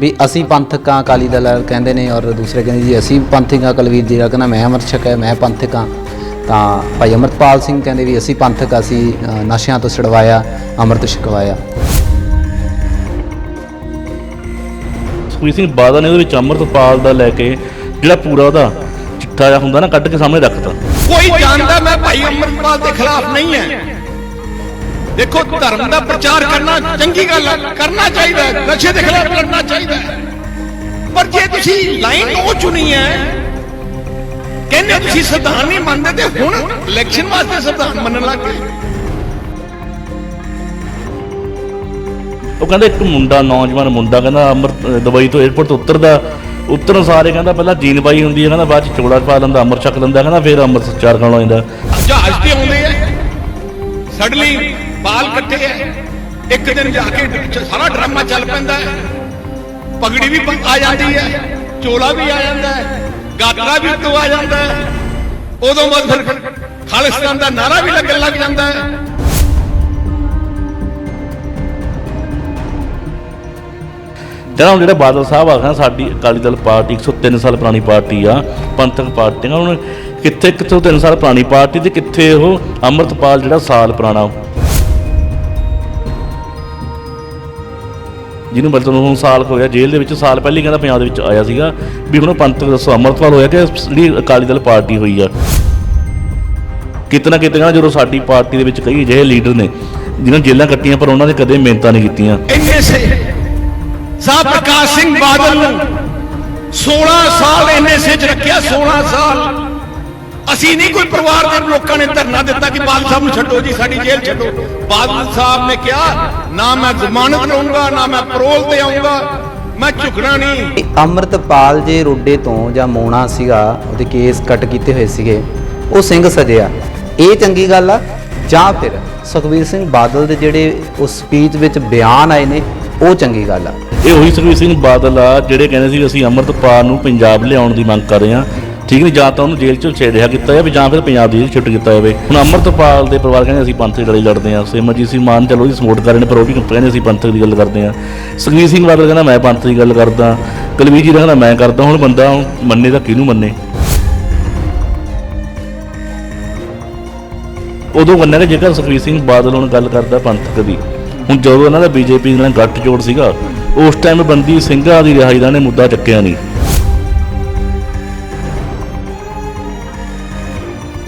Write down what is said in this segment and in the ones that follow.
ਵੀ ਅਸੀਂ ਪੰਥਕ ਹਾਂ ਅਕਾਲੀ ਦਲ ਕਹਿੰਦੇ ਨੇ ਔਰ ਦੂਸਰੇ ਕਹਿੰਦੇ ਜੀ ਅਸੀਂ ਪੰਥਕ ਹਾਂ ਕੁਲਵੀਰ ਜੀ ਦਾ ਕਹਿੰਦਾ ਮੈਂ ਅੰਮ੍ਰਿਤ ਛਕਿਆ ਮੈਂ ਪੰਥਕ। ਹਾਂ ਤਾਂ ਭਾਈ ਅਮਰਤਪਾਲ ਸਿੰਘ ਕਹਿੰਦੇ ਵੀ ਅਸੀਂ ਪੰਥਕ ਹਾਂ, ਅਸੀਂ ਨਸ਼ਿਆਂ ਤੋਂ ਛੁਡਵਾਇਆ ਅੰਮ੍ਰਿਤ ਛਕਵਾਇਆ। ਸੁਖਬੀਰ ਸਿੰਘ ਬਾਦਲ ਨੇ ਉਹਦੇ ਵਿੱਚ ਅੰਮ੍ਰਿਤਪਾਲ ਦਾ ਲੈ ਕੇ ਜਿਹੜਾ ਪੂਰਾ ਉਹਦਾ ਚਿੱਠਾ ਜਿਹਾ ਹੁੰਦਾ ਨਾ ਕੱਢ ਕੇ ਸਾਹਮਣੇ ਰੱਖਤਾ। ਕੋਈ ਜਾਣਦਾ ਮੈਂ ਭਾਈ ਅੰਮ੍ਰਿਤਪਾਲ ਦੇ ਖਿਲਾਫ ਨਹੀਂ ਹੈ। ਦੇਖੋ ਧਰਮ ਦਾ ਪ੍ਰਚਾਰ ਕਰਨਾ ਚੰਗੀ ਗੱਲ ਹੈ ਕਰਨਾ ਚਾਹੀਦਾ ਹੈ, ਨਸ਼ੇ ਦੇ ਖਿਲਾਫ ਲੜਨਾ ਚਾਹੀਦਾ ਹੈ। ਪਰ ਜੇ ਤੁਸੀਂ ਲਾਈਨ ਉਹ ਚੁਣੀ ਹੈ ਕਹਿੰਦੇ ਤੁਸੀਂ ਸੰਵਿਧਾਨ ਨਹੀਂ ਮੰਨਦੇ ਤੇ ਹੁਣ ਇਲੈਕਸ਼ਨ ਵਾਸਤੇ ਸੰਵਿਧਾਨ ਮੰਨਣ ਲੱਗ ਗਏ। ਉਹ ਕਹਿੰਦਾ ਇੱਕ ਮੁੰਡਾ ਨੌਜਵਾਨ ਮੁੰਡਾ ਕਹਿੰਦਾ ਅੰਮ੍ਰਿਤ ਦੁਬਈ ਤੋਂ 에어ਪੋਰਟ ਤੋਂ ਉਤਰਦਾ ਉਤਰਨ ਸਾਰੇ ਕਹਿੰਦਾ ਪਹਿਲਾਂ ਜੀਨ ਪਾਈ ਹੁੰਦੀ ਹੈ ਕਹਿੰਦਾ ਬਾਅਦ ਚ ਚੋਲਾ ਪਾ ਲੈਂਦਾ ਅੰਮ੍ਰਿਤ ਛਕ ਲੈਂਦਾ ਕਹਿੰਦਾ ਫਿਰ ਅੰਮ੍ਰਿਤ ਚਾਰ ਖਾਣ ਲੱਗ ਜਾਂਦਾ। ਜਹਾਜ਼ ਤੇ ਆਉਂਦੇ ਆ। ਸਡਲੀ ਬਾਲ ਕੱਟੇ ਆ। ਇੱਕ ਦਿਨ ਜਾ ਕੇ ਸਾਰਾ ਡਰਾਮਾ ਚੱਲ ਪੈਂਦਾ ਹੈ। ਪਗੜੀ ਵੀ ਆ ਜਾਂਦੀ ਹੈ, ਚੋਲਾ ਵੀ ਆ ਜਾਂਦਾ ਹੈ, ਗਾਤਰਾ ਵੀ ਉੱਤੋਂ ਆ ਜਾਂਦਾ ਹੈ। ਉਦੋਂ ਬਾਅਦ ਫਿਰ ਖਾਲਿਸਤਾਨ ਦਾ ਨਾਰਾ ਵੀ ਲੱਗਣ ਲੱਗ ਜਾਂਦਾ ਹੈ। ਜਿਹੜਾ ਜਿਹੜਾ ਬਾਦਲ ਸਾਹਿਬ ਆਖਣਾ ਸਾਡੀ ਅਕਾਲੀ ਦਲ ਪਾਰਟੀ 103 ਸਾਲ ਪੁਰਾਣੀ ਪਾਰਟੀ ਆ, ਪੰਥਕ ਪਾਰਟੀ ਆ ਹੁਣ ਕਿੱਥੇ ਕਿੱਥੇ 3 ਸਾਲ ਪੁਰਾਣੀ ਪਾਰਟੀ ਤੇ ਕਿੱਥੇ ਉਹ ਅੰਮ੍ਰਿਤਪਾਲ ਜਿਹੜਾ ਸਾਲ ਪੁਰਾਣਾ ਜਿਹਨੂੰ ਬਲਤਨ ਨੂੰ ਸਾਲ ਕੁ ਹੋਇਆ ਜੇਲ੍ਹ ਦੇ ਵਿੱਚ ਸਾਲ ਪਹਿਲਾਂ ਹੀ ਕਹਿੰਦਾ ਪੰਜਾਬ ਦੇ ਵਿੱਚ ਆਇਆ ਸੀਗਾ ਵੀ ਹੁਣ ਉਹ ਦੱਸੋ ਅੰਮ੍ਰਿਤਪਾਲ ਹੋਇਆ ਕਿ ਜਿਹੜੀ ਅਕਾਲੀ ਦਲ ਪਾਰਟੀ ਹੋਈ ਆ। ਕਿਤੇ ਨਾ ਕਿਤੇ ਨਾ ਜਦੋਂ ਸਾਡੀ ਪਾਰਟੀ ਦੇ ਵਿੱਚ ਕਈ ਅਜਿਹੇ ਲੀਡਰ ਨੇ ਜਿਨ੍ਹਾਂ ਜੇਲ੍ਹਾਂ ਕੱਟੀਆਂ ਪਰ ਉਹਨਾਂ ਨੇ ਕਦੇ ਮਿਹਨਤਾਂ ਨਹੀਂ ਕੀਤੀਆਂ। ਇੰਨੇ ਸੇ ਸਾਹਿਬ ਪ੍ਰਕਾਸ਼ ਸਿੰਘ ਬਾਦਲ ਨੂੰ 16 ਸਾਲ ਇੰਨੇ ਸੇ ਚ ਰੱਖਿਆ 16 ਸਾਲ ਅਸੀਂ ਨਹੀਂ ਕੋਈ ਪਰਿਵਾਰ ਦੇ ਲੋਕਾਂ ਨੇ ਧਰਨਾ ਦਿੱਤਾ ਕਿ ਬਾਦਲ ਸਾਹਿਬ ਨੂੰ ਛੱਡੋ ਜੀ ਸਾਡੀ ਜੇਲ੍ਹ ਛੱਡੋ। ਬਾਦਲ ਸਾਹਿਬ ਨੇ ਕਿਹਾ ਨਾ ਮੈਂ ਜ਼ਮਾਨਤ ਲਊਂਗਾ ਨਾ ਮੈਂ ਪਰੋਲ ਤੇ ਆਉਂਗਾ ਮੈਂ ਝੁਕਣਾ ਨਹੀਂ। ਅੰਮ੍ਰਿਤਪਾਲ ਜੇ ਰੋਡੇ ਤੋਂ ਜਾਂ ਮੋਣਾ ਸੀਗਾ ਉਹਦੇ ਕੇਸ ਕੱਟ ਕੀਤੇ ਹੋਏ ਸੀਗੇ ਉਹ ਸਿੰਘ ਸਜਿਆ। ਇਹ ਚੰਗੀ ਗੱਲ ਆ? ਜਾਂ ਫਿਰ ਸੁਖਬੀਰ ਸਿੰਘ ਬਾਦਲ ਦੇ ਜਿਹੜੇ ਉਸ ਸਪੀਚ ਵਿੱਚ ਬਿਆਨ ਆਏ ਨੇ ਉਹ ਚੰਗੀ ਗੱਲ ਆ? ਇਹ ਉਹੀ ਸੁਖਬੀਰ ਸਿੰਘ ਬਾਦਲ ਆ ਜਿਹੜੇ ਕਹਿੰਦੇ ਸੀ ਅਸੀਂ ਅੰਮ੍ਰਿਤਪਾਲ ਨੂੰ ਪੰਜਾਬ ਲਿਆਉਣ ਦੀ ਮੰਗ ਕਰ ਰਹੇ ਹਾਂ। ਠੀਕ ਨਹੀਂ, ਜਾਂ ਤਾਂ ਉਹਨੂੰ ਜੇਲ੍ਹ ਚੋਂ ਰਿਹਾ ਕੀਤਾ ਜਾਵੇ, ਜਾਂ ਫਿਰ ਪੰਜਾਬ ਦੀ ਜੇਲ੍ਹ ਛੁੱਟ ਕੀਤਾ ਜਾਵੇ। ਹੁਣ ਅੰਮ੍ਰਿਤਪਾਲ ਦੇ ਪਰਿਵਾਰ ਕਹਿੰਦੇ ਅਸੀਂ ਪੰਥ ਦੀ ਲੜਾਈ ਲੜਦੇ ਹਾਂ। ਸਿਮਰਜੀਤ ਸਿੰਘ ਮਾਨ, ਚਲੋ ਉਹਦੀ ਸਪੋਰਟ ਕਰ ਰਹੇ ਨੇ, ਪਰ ਉਹ ਵੀ ਕਹਿੰਦੇ ਅਸੀਂ ਪੰਥ ਦੀ ਗੱਲ ਕਰਦੇ ਹਾਂ। ਸੁਖਬੀਰ ਸਿੰਘ ਬਾਦਲ ਕਹਿੰਦਾ, ਮੈਂ ਪੰਥ ਦੀ ਗੱਲ ਕਰਦਾ। ਕਲਵੀਰ ਜੀ ਕਹਿੰਦਾ, ਮੈਂ ਕਰਦਾ। ਹੁਣ ਬੰਦਾ ਮੰਨੇ ਤਾਂ ਕਿਹਨੂੰ ਮੰਨੇ? ਉਦੋਂ ਮੰਨਿਆ ਕਿ ਜੇਕਰ ਸੁਖਬੀਰ ਸਿੰਘ ਬਾਦਲ ਹੁਣ ਗੱਲ ਕਰਦਾ ਪੰਥਕ ਦੀ ਹੁਣ ਜਦੋਂ ਇਹਨਾਂ ਦਾ ਬੀਜੇਪੀ ਨਾਲ ਗੱਠ ਜੋੜ ਸੀਗਾ, ਉਸ ਟਾਈਮ ਬੰਦੀ ਸਿੰਘਾਂ ਦੀ ਰਿਹਾਈ ਦਾ ਨੇ ਮੁੱਦਾ ਚੱਕਿਆ ਨਹੀਂ।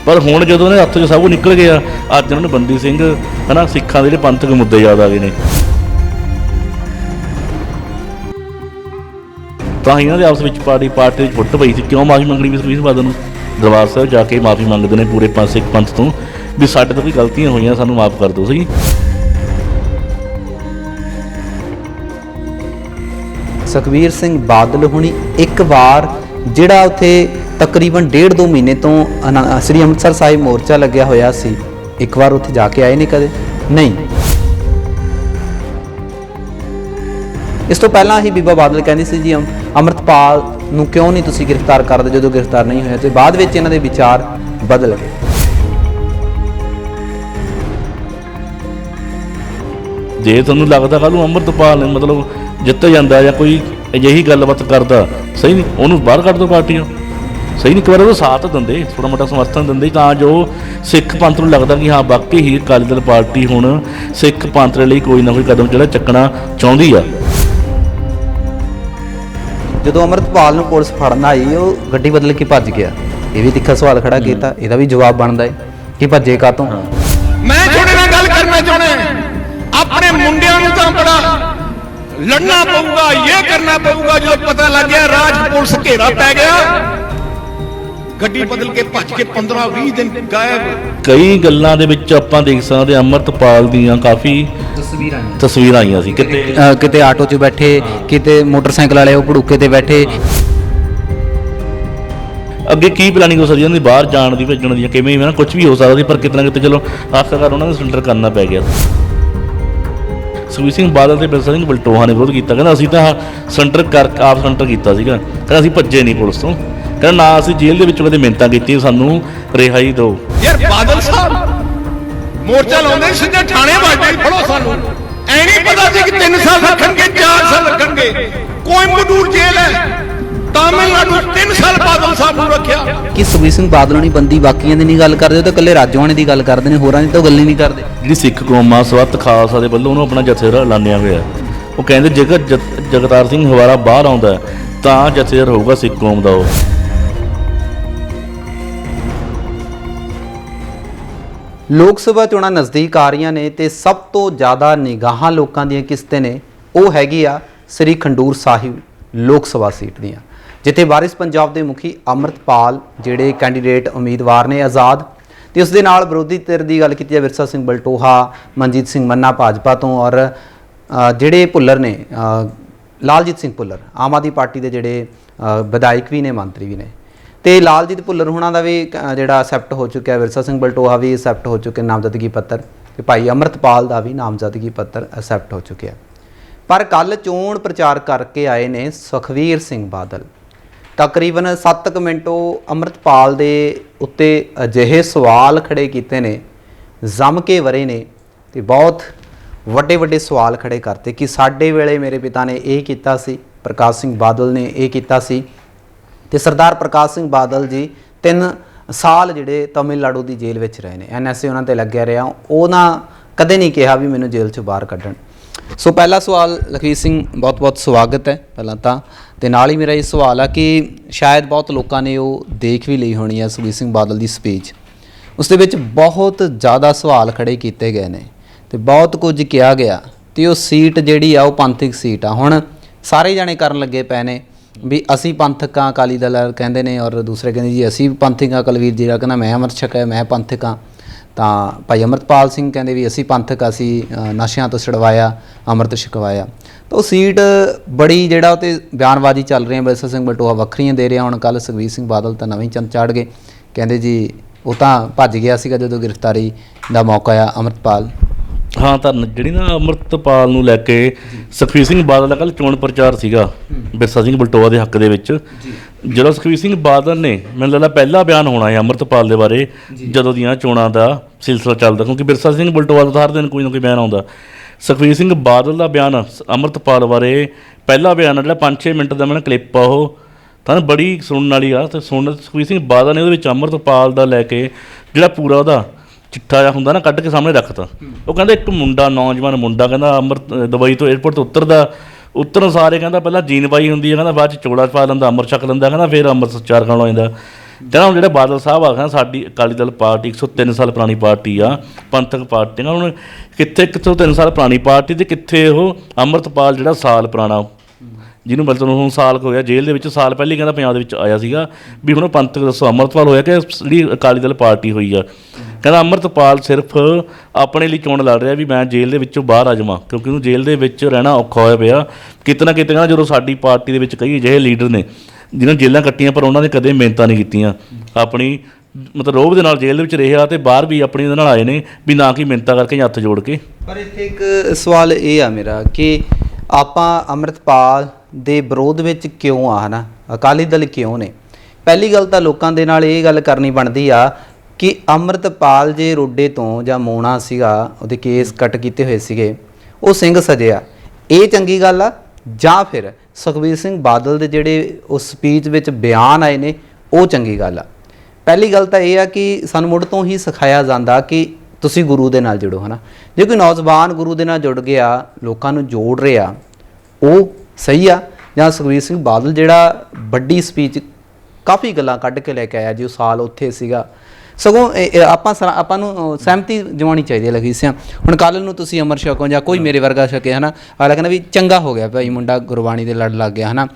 ਪਰ ਹੁਣ ਜਦੋਂ ਇਹਨਾਂ ਹੱਥ 'ਚ ਸਭ ਕੁਝ ਨਿਕਲ ਗਿਆ, ਅੱਜ ਇਹਨਾਂ ਨੂੰ ਬੰਦੀ ਸਿੰਘ, ਹਨਾ, ਸਿੱਖਾਂ ਦੇ ਜਿਹੜੇ ਪੰਥਕ ਮੁੱਦੇ ਯਾਦ ਆ ਗਏ ਨੇ। ਤਾਂ ਇਹਨਾਂ ਦੇ ਆਪਸ ਵਿੱਚ ਪਾਰਟੀ ਪਾਰਟੀ ਵਿੱਚ ਫੁੱਟ ਪਈ ਸੀ। ਕਿਉਂ ਮਾਫੀ ਮੰਗਣੀ ਵੀ ਸੁਖਬੀਰ ਬਾਦਲ ਨੂੰ? ਦਰਬਾਰ ਸਾਹਿਬ ਜਾ ਕੇ ਮਾਫੀ ਮੰਗਦੇ ਨੇ ਪੂਰੇ ਪੰਜ ਸਿੱਖ ਪੰਥ ਤੋਂ, ਵੀ ਸਾਡੇ ਤੋਂ ਕੋਈ ਗਲਤੀਆਂ ਹੋਈਆਂ, ਸਾਨੂੰ ਮਾਫ ਕਰ ਦਿਓ, ਸਹੀ? ਸੁਖਬੀਰ ਸਿੰਘ ਬਾਦਲ ਹੁਣੀ ਇੱਕ ਵਾਰ ਜਿਹੜਾ ਉੱਥੇ ਤਕਰੀਬਨ ਡੇਢ ਦੋ ਮਹੀਨੇ ਤੋਂ ਅਨਾ- ਸ੍ਰੀ ਅੰਮ੍ਰਿਤਸਰ ਸਾਹਿਬ ਮੋਰਚਾ ਲੱਗਿਆ ਹੋਇਆ ਸੀ। ਇੱਕ ਵਾਰ ਉੱਥੇ ਜਾ ਕੇ ਆਏ ਨੇ ਕਦੇ? ਨਹੀਂ। ਇਸ ਤੋਂ ਪਹਿਲਾਂ ਹੀ ਬੀਬਾ ਬਾਦਲ ਕਹਿੰਦੀ ਸੀ ਜੀ, ਅਮ- ਅੰਮ੍ਰਿਤਪਾਲ ਨੂੰ ਕਿਉਂ ਨਹੀਂ ਤੁਸੀਂ ਗ੍ਰਿਫਤਾਰ ਕਰਦੇ ਜਦੋਂ ਗ੍ਰਿਫਤਾਰ ਨਹੀਂ ਹੋਇਆ? ਤੇ ਬਾਅਦ ਵਿੱਚ ਇਹਨਾਂ ਦੇ ਵਿਚਾਰ ਬਦਲ ਗਏ। ਜੇ ਤੁਹਾਨੂੰ ਲੱਗਦਾ ਕੱਲ ਨੂੰ ਅੰਮ੍ਰਿਤਪਾਲ ਮਤਲਬ ਜਿੱਤ ਜਾਂਦਾ ਜਾਂ ਕੋਈ ਅਜਿਹੀ ਗੱਲਬਾਤ ਕਰਦਾ, ਸਹੀ ਨਹੀਂ, ਉਹਨੂੰ ਬਾਹਰ ਕੱਢ ਦਿਓ ਪਾਰਟੀਆਂ। ਸਹੀ ਨਹੀਂ ਇੱਕ ਵਾਰ ਉਹਦਾ ਸਾਥ ਦਿੰਦੇ ਥੋੜਾ ਮੋਟਾ ਸਮਰਥਨ ਦਿੰਦੇ ਤਾਂ ਜੋ ਸਿੱਖ ਪੰਥ ਨੂੰ ਲੱਗਦਾ ਕਿ ਹਾਂ ਵਾਕਈ ਹੀ ਅਕਾਲੀ ਦਲ ਪਾਰਟੀ ਹੁਣ ਸਿੱਖ ਪੰਥ ਦੇ ਲਈ ਕੋਈ ਨਾ ਕੋਈ ਕਦਮ ਜਿਹੜਾ ਚੱਕਣਾ ਚਾਹੁੰਦੀ ਆ। ਜਦੋਂ ਅੰਮ੍ਰਿਤਪਾਲ ਨੂੰ ਪੁਲਿਸ ਫੜਨ ਆਈ ਉਹ ਗੱਡੀ ਬਦਲ ਕੇ ਭੱਜ ਗਿਆ। ਇਹ ਵੀ ਤਿੱਖਾ ਸਵਾਲ ਖੜਾ ਕੀਤਾ ਇਹਦਾ ਵੀ ਜਵਾਬ ਬਣਦਾ ਹੈ ਕਿ ਭੱਜੇ ਕਾਤੋਂ ਮੈਂ ਤੁਹਾਡੇ ਨਾਲ ਗੱਲ ਕਰਨਾ ਚਾਹੁੰਦਾ। ਆਪਣੇ ਮੁੰਡਿਆਂ ਨੂੰ ਤਾਂ ਬੜਾ ਲੜਨਾ ਪਊਗਾ ਇਹ ਕਰਨਾ ਪਊਗਾ ਜਦੋਂ ਪਤਾ ਲੱਗ ਗਿਆ ਰਾਜ ਪੁਲਿਸ ਘੇਰਾ ਪੈ ਗਿਆ। ਗੱਡੀ ਬਦਲ ਕੇ ਭੱਜ ਕੇ 15 20 ਦਿਨ ਗਾਇਬ। ਕਈ ਗੱਲਾਂ ਦੇ ਵਿੱਚ ਆਪਾਂ ਦੇਖ ਸਕਦੇ ਹਾਂ ਅੰਮ੍ਰਿਤਪਾਲ ਦੀਆਂ ਕਾਫੀ ਤਸਵੀਰਾਂ ਤਸਵੀਰਾਂ ਆਈਆਂ ਸੀ। ਕਿਤੇ ਕਿਤੇ ਆਟੋ 'ਚ ਬੈਠੇ ਕਿਤੇ ਮੋਟਰਸਾਈਕਲ ਵਾਲੇ ਉਹ ਭੜੂਕੇ ਤੇ ਬੈਠੇ। ਅੱਗੇ ਕੀ ਪਲਾਨਿੰਗ ਹੋ ਸਕਦੀ ਹੈ? ਉਹਨਾਂ ਦੀ ਬਾਹਰ ਜਾਣ ਦੀ ਭੇਜਣ ਦੀ ਜਾਂ ਕਿਵੇਂ ਵੀ ਨਾ ਕੁਝ ਵੀ ਹੋ ਸਕਦਾ ਸੀ ਪਰ ਕਿਤੇ ਨਾ ਕਿਤੇ ਚਲੋ ਆਖਰਕਾਰ ਉਹਨਾਂ ਨੂੰ ਸਿਲੰਡਰ ਕਰਨਾ ਪੈ ਗਿਆ। ਸੁਖਬੀਰ ਸਿੰਘ ਬਾਦਲ ਤੇ ਬਿਰਸਾ ਸਿੰਘ ਬਲਟੋਹਾ ਨੇ ਵਿਰੋਧ ਕੀਤਾ। ਕਹਿੰਦਾ ਅਸੀਂ ਤਾਂ ਸੈਂਟਰ ਕਰ ਆਪ ਸੈਂਟਰ ਕੀਤਾ ਸੀਗਾ। ਕਹਿੰਦਾ ਅਸੀਂ ਭੱਜੇ ਨਹੀਂ ਪੁਲਿਸ ਤੋਂ। ਕਹਿੰਦਾ ਨਾ ਅਸੀਂ ਜੇਲ੍ਹ ਦੇ ਵਿੱਚ ਕਦੇ ਮਿਹਨਤਾਂ ਕੀਤੀ ਸਾਨੂੰ ਰਿਹਾਈ ਦਿਓ। ਯਾਰ ਬਾਦਲ ਸਾਹਿਬ ਮੋਰਚਾ ਲਾਉਂਦੇ ਸਿੱਧੇ ਥਾਣੇ ਵਾਜਦੇ ਫੜੋ ਸਾਨੂੰ। ਐ ਨਹੀਂ ਪਤਾ ਸੀ ਕਿ 3 ਸਾਲ ਰੱਖਣਗੇ 4 ਸਾਲ ਰੱਖਣਗੇ। ਕੋਈ ਚਿਕਮਗਲੂਰ ਜੇਲ੍ਹ ਹੈ। ਤਾਮਿਲਨਾਡੂ 3 ਸਾਲ ਬਾਦਲ ਸਾਹਿਬ ਨੂੰ ਰੱਖਿਆ। ਕਿ ਸੁਖਬੀਰ ਸਿੰਘ ਬਾਦਲ ਨਹੀਂ ਬੰਦੀ ਬਾਕੀਆਂ ਦੀ ਨਹੀਂ ਗੱਲ ਕਰਦੇ ਉਹ ਤਾਂ ਇਕੱਲੇ ਰਾਜਵਾਨੇ ਦੀ ਗੱਲ ਕਰਦੇ ਨੇ ਹੋਰਾਂ ਦੀ ਤਾਂ ਗੱਲ ਹੀ ਨਹੀਂ ਕਰਦੇ। ਜਿਹੜੀ ਸਿੱਖ ਕੌਮ ਆ ਸਵੱਤ ਖਾਲਸਾ ਦੇ ਵੱਲੋਂ ਉਹਨੂੰ ਆਪਣਾ ਜਥੇਦਾਰ ਐਲਾਨਿਆ ਹੋਇਆ ਉਹ ਕਹਿੰਦੇ ਜੇਕਰ ਜਗਤਾਰ ਸਿੰਘ ਹਵਾਰਾ ਬਾਹਰ ਆਉਂਦਾ ਤਾਂ ਜਥੇਦਾਰ ਹੋਊਗਾ ਸਿੱਖ ਕੌਮ ਦਾ ਉਹ। ਲੋਕ ਸਭਾ ਚੋਣਾਂ ਨਜ਼ਦੀਕ ਆ ਰਹੀਆਂ ਨੇ ਤੇ ਸਭ ਤੋਂ ਜ਼ਿਆਦਾ ਨਿਗਾਹਾਂ ਲੋਕਾਂ ਦੀਆਂ ਕਿਸ ਤੇ ਨੇ? ਉਹ ਹੈਗੀ ਆ ਸ੍ਰੀ ਖੰਡੂਰ ਸਾਹਿਬ ਲੋਕ ਸਭਾ ਸੀਟ ਦੀਆਂ। ਜਿੱਥੇ ਵਾਰਿਸ ਪੰਜਾਬ ਦੇ ਮੁਖੀ ਅਮਰਤਪਾਲ, ਜਿਹੜੇ ਕੈਂਡੀਡੇਟ ਉਮੀਦਵਾਰ ਨੇ ਆਜ਼ਾਦ, ਤੇ ਉਸ ਦੇ ਨਾਲ ਵਿਰੋਧੀ ਧਿਰ ਦੀ ਗੱਲ ਕੀਤੀ ਹੈ ਵਿਰਸਾ ਸਿੰਘ ਬਲਟੋਹਾ, ਮਨਜੀਤ ਸਿੰਘ ਮੰਨਾ ਭਾਜਪਾ ਤੋਂ ਔਰ ਜਿਹੜੇ ਭੁੱਲਰ ਨੇ ਲਾਲਜੀਤ ਸਿੰਘ ਭੁੱਲਰ, ਆਮ ਆਦਮੀ ਪਾਰਟੀ ਦੇ ਜਿਹੜੇ ਵਿਧਾਇਕ ਵੀ ਨੇ, ਮੰਤਰੀ ਵੀ ਨੇ। ਤੇ ਲਾਲਜੀਤ ਭੁੱਲਰ ਹੁਣਾਂ ਦਾ ਵੀ ਜਿਹੜਾ ਅਸੈਪਟ ਹੋ ਚੁੱਕਿਆ, ਵਿਰਸਾ ਸਿੰਘ ਬਲਟੋਹਾ ਵੀ ਅਸੈਪਟ ਹੋ ਚੁੱਕੇ, ਨਾਮਜ਼ਦਗੀ ਪੱਤਰ, ਤੇ ਭਾਈ ਅਮਰਤਪਾਲ ਦਾ ਵੀ ਨਾਮਜ਼ਦਗੀ ਪੱਤਰ ਅਸੈਪਟ ਹੋ ਚੁੱਕਿਆ। ਪਰ ਕੱਲ ਚੋਣ ਪ੍ਰਚਾਰ ਕਰਕੇ ਆਏ ਨੇ ਸੁਖਵੀਰ ਸਿੰਘ ਬਾਦਲ। ਤਕਰੀਬਨ 7 ਮਿੰਟ ਉਹ ਅਮਰਤਪਾਲ ਦੇ ਉੱਤੇ ਅਜਿਹੇ ਸਵਾਲ ਖੜੇ ਕੀਤੇ ਨੇ, ਜ਼ਮ ਕੇ ਵਰੇ ਨੇ, ਤੇ ਬਹੁਤ ਵੱਡੇ ਵੱਡੇ ਸਵਾਲ ਖੜੇ ਕਰਤੇ ਕਿ ਸਾਡੇ ਵੇਲੇ ਮੇਰੇ ਪਿਤਾ ਨੇ ਇਹ ਕੀਤਾ ਸੀ, ਪ੍ਰਕਾਸ਼ ਸਿੰਘ ਬਾਦਲ ਨੇ ਇਹ ਕੀਤਾ ਸੀ ਤੇ ਸਰਦਾਰ ਪ੍ਰਕਾਸ਼ ਸਿੰਘ ਬਾਦਲ ਜੀ ਤਿੰਨ ਸਾਲ ਜਿਹੜੇ ਤਮਿਲਨਾਡੂ ਦੀ ਜੇਲ੍ਹ ਵਿੱਚ ਰਹੇ ਨੇ। ਐਨਐਸਏ ਉਹਨਾਂ ਤੇ ਲੱਗਿਆ ਰਿਹਾ। ਉਹਨਾਂ ਕਦੇ ਨਹੀਂ ਕਿਹਾ ਵੀ ਮੈਨੂੰ ਜੇਲ੍ਹ ਚੋਂ ਬਾਹਰ ਕੱਢਣ। ਸੋ ਪਹਿਲਾ ਸਵਾਲ ਲਖਵੀਰ ਸਿੰਘ, ਬਹੁਤ-ਬਹੁਤ ਸਵਾਗਤ ਹੈ ਪਹਿਲਾਂ ਤਾਂ। ਤੇ ਨਾਲ ਹੀ ਮੇਰਾ ਇਹ ਸਵਾਲ ਆ ਕਿ ਸ਼ਾਇਦ ਬਹੁਤ ਲੋਕਾਂ ਨੇ ਉਹ ਦੇਖ ਵੀ ਲਈ ਹੋਣੀ ਹੈ ਸੁਖਬੀਰ ਸਿੰਘ ਬਾਦਲ ਦੀ ਸਪੀਚ। ਉਸ ਦੇ ਵਿੱਚ ਬਹੁਤ ਜ਼ਿਆਦਾ ਸਵਾਲ ਖੜੇ ਕੀਤੇ ਗਏ ਨੇ ਤੇ ਬਹੁਤ ਕੁਝ ਕਿਹਾ ਗਿਆ। ਤੇ ਉਹ ਸੀਟ ਜਿਹੜੀ ਆ, ਉਹ ਪੰਥਕ ਸੀਟ ਆ। ਹੁਣ ਸਾਰੇ ਜਾਣੇ ਕਰਨ ਲੱਗੇ ਪਏ ਨੇ। ਵੀ ਅਸੀਂ ਪੰਥਕ ਆ ਅਕਾਲੀ ਦਲ ਕਹਿੰਦੇ ਨੇ ਔਰ ਦੂਸਰੇ ਕਹਿੰਦੇ ਜੀ, ਅਸੀਂ ਵੀ ਪੰਥਕ ਆ ਕੁਲਵੀਰ ਜੀ ਦਾ ਕਹਿੰਦਾ ਮੈਂ ਅੰਮ੍ਰਿਤ ਹੈ, ਮੈਂ ਪੰਥਕ। ਆ ਤਾਂ ਭਾਈ ਅਮਰਤਪਾਲ ਸਿੰਘ ਕਹਿੰਦੇ ਵੀ ਅਸੀਂ ਪੰਥਕ, ਅਸੀਂ ਨਸ਼ਿਆਂ ਤੋਂ ਛੁਡਵਾਇਆ, ਅੰਮ੍ਰਿਤ ਛਕਵਾਇਆ। ਤਾਂ ਉਹ ਸੀਟ ਬੜੀ ਜਿਹੜਾ ਉਹ ਤੇ ਬਿਆਨਬਾਜ਼ੀ ਚੱਲ ਰਹੀ ਹੈ ਬਲਸਾ ਸਿੰਘ ਬਲਟੋਆ ਵੱਖਰੀਆਂ ਦੇ ਰਿਹਾ, ਹੁਣ ਕੱਲ ਸੁਖਬੀਰ ਸਿੰਘ ਬਾਦਲ ਤਾਂ ਨਵੇਂ ਚੰਦ ਚਾੜ ਗਏ। ਕਹਿੰਦੇ ਜੀ, ਉਹ ਤਾਂ ਭੱਜ ਗਿਆ ਸੀਗਾ ਜਦੋਂ ਗ੍ਰਿਫਤਾਰੀ ਦਾ ਮੌਕਾ ਆ ਅਮਰਤਪਾਲ। ਹਾਂ ਤਾਂ ਜਿਹੜੀ ਨਾ ਅਮਰਤਪਾਲ ਨੂੰ ਲੈ ਕੇ ਸੁਖਬੀਰ ਸਿੰਘ ਬਾਦਲ ਦਾ ਕੱਲ ਚੋਣ ਪ੍ਰਚਾਰ ਸੀਗਾ ਬਿਰਸਾ ਸਿੰਘ ਬਲਟੋਆ ਦੇ ਹੱਕ ਦੇ ਵਿੱਚ। ਜਦੋਂ ਸੁਖਬੀਰ ਸਿੰਘ ਬਾਦਲ ਨੇ ਮੈਨੂੰ ਲੱਗਦਾ ਪਹਿਲਾ ਬਿਆਨ ਹੋਣਾ ਹੈ ਅਮਰਤਪਾਲ ਦੇ ਬਾਰੇ ਜਦੋਂ ਦੀਆਂ ਚੋਣਾਂ ਦਾ ਸਿਲਸਿਲਾ ਚੱਲਦਾ ਕਿਉਂਕਿ ਬਿਰਸਾ ਸਿੰਘ ਬਲਟੋਆ ਦਾ ਤਾਂ ਹਰ ਦਿਨ ਕੋਈ ਨਾ ਕੋਈ ਬਿਆਨ ਆਉਂਦਾ। ਸੁਖਬੀਰ ਸਿੰਘ ਬਾਦਲ ਦਾ ਬਿਆਨ ਅਮਰਤਪਾਲ ਬਾਰੇ ਪਹਿਲਾ ਬਿਆਨ ਜਿਹੜਾ 5-6 ਮਿੰਟ ਦਾ ਮੈਨੂੰ ਕਲਿੱਪ ਆ ਉਹ। ਤਾਂ ਬੜੀ ਸੁਣਨ ਵਾਲੀ ਆ ਤੇ ਸੁਣ ਸੁਖਬੀਰ ਸਿੰਘ ਬਾਦਲ ਨੇ ਉਹਦੇ ਵਿੱਚ ਅਮਰਤਪਾਲ ਦਾ ਲੈ ਕੇ ਜਿਹੜਾ ਪੂਰਾ ਉਹਦਾ ਚਿੱਠਾ ਜਿਹਾ ਹੁੰਦਾ ਨਾ, ਕੱਢ ਕੇ ਸਾਹਮਣੇ ਰੱਖਤਾ ਉਹ ਕਹਿੰਦਾ, ਇੱਕ ਮੁੰਡਾ, ਨੌਜਵਾਨ ਮੁੰਡਾ, ਕਹਿੰਦਾ, ਅੰਮ੍ਰਿਤ ਦੁਬਈ ਤੋਂ 에ਅਰਪੋਰਟ ਤੋਂ ਉਤਰਦਾ। ਉਤਰਨ ਸਾਰੇ ਕਹਿੰਦਾ, ਪਹਿਲਾਂ ਜੀਨ ਪਾਈ ਹੁੰਦੀ ਹੈ, ਕਹਿੰਦਾ, ਬਾਅਦ ਚ ਚੋਲਾ ਪਾ ਲੈਂਦਾ, ਅੰਮ੍ਰਿਤ ਛਕ ਲੈਂਦਾ, ਕਹਿੰਦਾ, ਫਿਰ ਅੰਮ੍ਰਿਤ ਸਚਾਰ ਖਾਣ ਲੱਗ ਜਾਂਦਾ। ਕਹਿੰਦਾ, ਹੁਣ ਜਿਹੜਾ ਬਾਦਲ ਸਾਹਿਬ ਆ, ਕਹਿੰਦਾ, ਸਾਡੀ ਅਕਾਲੀ ਦਲ ਪਾਰਟੀ 103 ਸਾਲ ਪੁਰਾਣੀ ਪਾਰਟੀ ਆ, ਪੰਥਕ ਪਾਰਟੀ ਆ ਹੁਣ ਕਿੱਥੇ 103 ਸਾਲ ਪੁਰਾਣੀ ਪਾਰਟੀ ਤੇ ਕਿੱਥੇ ਉਹ ਅੰਮ੍ਰਿਤਪਾਲ ਜਿਹੜਾ ਸਾਲ ਪੁਰਾਣਾ ਜਿਹਨੂੰ ਮਤਲਬ ਹੁਣ ਸਾਲ ਕੁ ਹੋਇਆ ਜੇਲ੍ਹ ਦੇ ਵਿੱਚ ਸਾਲ ਪਹਿਲੇ ਕਹਿੰਦਾ ਪੰਜਾਬ ਦੇ ਵਿੱਚ ਆਇਆ ਸੀਗਾ ਵੀ ਹੁਣ ਉਹ ਪੰਥਕ ਦੱਸੋ ਅੰਮ੍ਰਿਤਪਾਲ ਹੋਇਆ ਕਿ ਜਿਹੜੀ ਅਕਾਲੀ ਦਲ ਪਾਰਟੀ ਹੋਈ ਆ। ਕਹਿੰਦਾ ਅੰਮ੍ਰਿਤਪਾਲ ਸਿਰਫ ਆਪਣੇ ਲਈ ਚੋਣ ਲੜ ਰਿਹਾ ਵੀ ਮੈਂ ਜੇਲ੍ਹ ਦੇ ਵਿੱਚੋਂ ਬਾਹਰ ਆ ਜਾਵਾਂ, ਕਿਉਂਕਿ ਉਹਨੂੰ ਜੇਲ੍ਹ ਦੇ ਵਿੱਚ ਰਹਿਣਾ ਔਖਾ ਹੋਇਆ ਪਿਆ। ਕਿਤੇ ਨਾ ਕਿਤੇ ਕਹਿੰਦਾ ਜਦੋਂ ਸਾਡੀ ਪਾਰਟੀ ਦੇ ਵਿੱਚ ਕਈ ਅਜਿਹੇ ਲੀਡਰ ਨੇ ਜਿਨ੍ਹਾਂ ਜੇਲ੍ਹਾਂ ਕੱਟੀਆਂ ਪਰ ਉਹਨਾਂ ਨੇ ਕਦੇ ਮਿਹਨਤਾਂ ਨਹੀਂ ਕੀਤੀਆਂ। ਆਪਣੀ ਮਤਲਬ ਰੋਬ ਦੇ ਨਾਲ ਜੇਲ੍ਹ ਦੇ ਵਿੱਚ ਰਿਹਾ ਤੇ ਬਾਹਰ ਵੀ ਆਪਣੀ ਉਹਦੇ ਨਾਲ ਆਏ ਨੇ ਵੀ ਨਾ ਕਿ ਮਿਹਨਤਾਂ ਕਰਕੇ ਹੱਥ ਜੋੜ ਕੇ। ਪਰ ਇੱਥੇ ਇੱਕ ਸਵਾਲ ਇਹ ਆ ਮੇਰਾ ਕਿ ਆਪਾਂ ਅੰਮ੍ਰਿਤਪਾਲ ਦੇ ਵਿਰੋਧ ਵਿੱਚ ਕਿਉਂ ਆ, ਹਨਾ? ਅਕਾਲੀ ਦਲ ਕਿਉਂ ਨੇ? ਪਹਿਲੀ ਗੱਲ ਤਾਂ ਲੋਕਾਂ ਦੇ ਨਾਲ ਇਹ ਗੱਲ ਕਰਨੀ ਬਣਦੀ ਆ ਕਿ ਅੰਮ੍ਰਿਤਪਾਲ ਜੇ ਰੋਡੇ ਤੋਂ ਜਾਂ ਮੋਣਾ ਸੀਗਾ, ਉਹਦੇ ਕੇਸ ਕੱਟ ਕੀਤੇ ਹੋਏ ਸੀਗੇ, ਉਹ ਸਿੰਘ ਸਜਿਆ। ਇਹ ਚੰਗੀ ਗੱਲ ਆ? ਜਾਂ ਫਿਰ ਸੁਖਬੀਰ ਸਿੰਘ ਬਾਦਲ ਦੇ ਜਿਹੜੇ ਉਸ ਸਪੀਚ ਵਿੱਚ ਬਿਆਨ ਆਏ ਨੇ, ਉਹ ਚੰਗੀ ਗੱਲ ਆ? ਪਹਿਲੀ ਗੱਲ ਤਾਂ ਇਹ ਆ ਕਿ ਸਾਨੂੰ ਮੁੱਢ ਤੋਂ ਹੀ ਸਿਖਾਇਆ ਜਾਂਦਾ ਕਿ ਤੁਸੀਂ ਗੁਰੂ ਦੇ ਨਾਲ ਜੁੜੋ, ਹਨਾ? ਜੇ ਕੋਈ ਨੌਜਵਾਨ ਗੁਰੂ ਦੇ ਨਾਲ ਜੁੜ ਗਿਆ, ਲੋਕਾਂ ਨੂੰ ਜੋੜ ਰਿਹਾ, ਉਹ ਸਹੀ ਆ। ਜਾਂ ਸੁਖਬੀਰ ਸਿੰਘ ਬਾਦਲ ਜਿਹੜਾ ਵੱਡੀ ਸਪੀਚ ਕਾਫੀ ਗੱਲਾਂ ਕੱਢ ਕੇ ਲੈ ਕੇ ਆਇਆ ਜੀ, ਉਹ ਸਾਲ ਉੱਥੇ ਸੀਗਾ। ਸਗੋਂ ਇਹ- ਆਪਾਂ ਸਰਾ- ਆਪਾਂ ਨੂੰ ਸਹਿਮਤੀ ਜਮਾਉਣੀ ਚਾਹੀਦੀ ਹੈ ਲਗੀ ਸਿਆ ਹੁਣ ਕੱਲ ਨੂੰ ਤੁਸੀਂ ਅਮਰ ਛਕੋ ਜਾਂ ਕੋਈ ਮੇਰੇ ਵਰਗਾ ਛਕੇ ਹਨਾ? ਅਗਲਾ ਕਹਿੰਦਾ ਵੀ ਚੰਗਾ ਹੋ ਗਿਆ ਭਾਈ, ਮੁੰਡਾ ਗੁਰਬਾਣੀ ਦੇ ਲੜ ਲੱਗ ਗਿਆ, ਹਨਾ?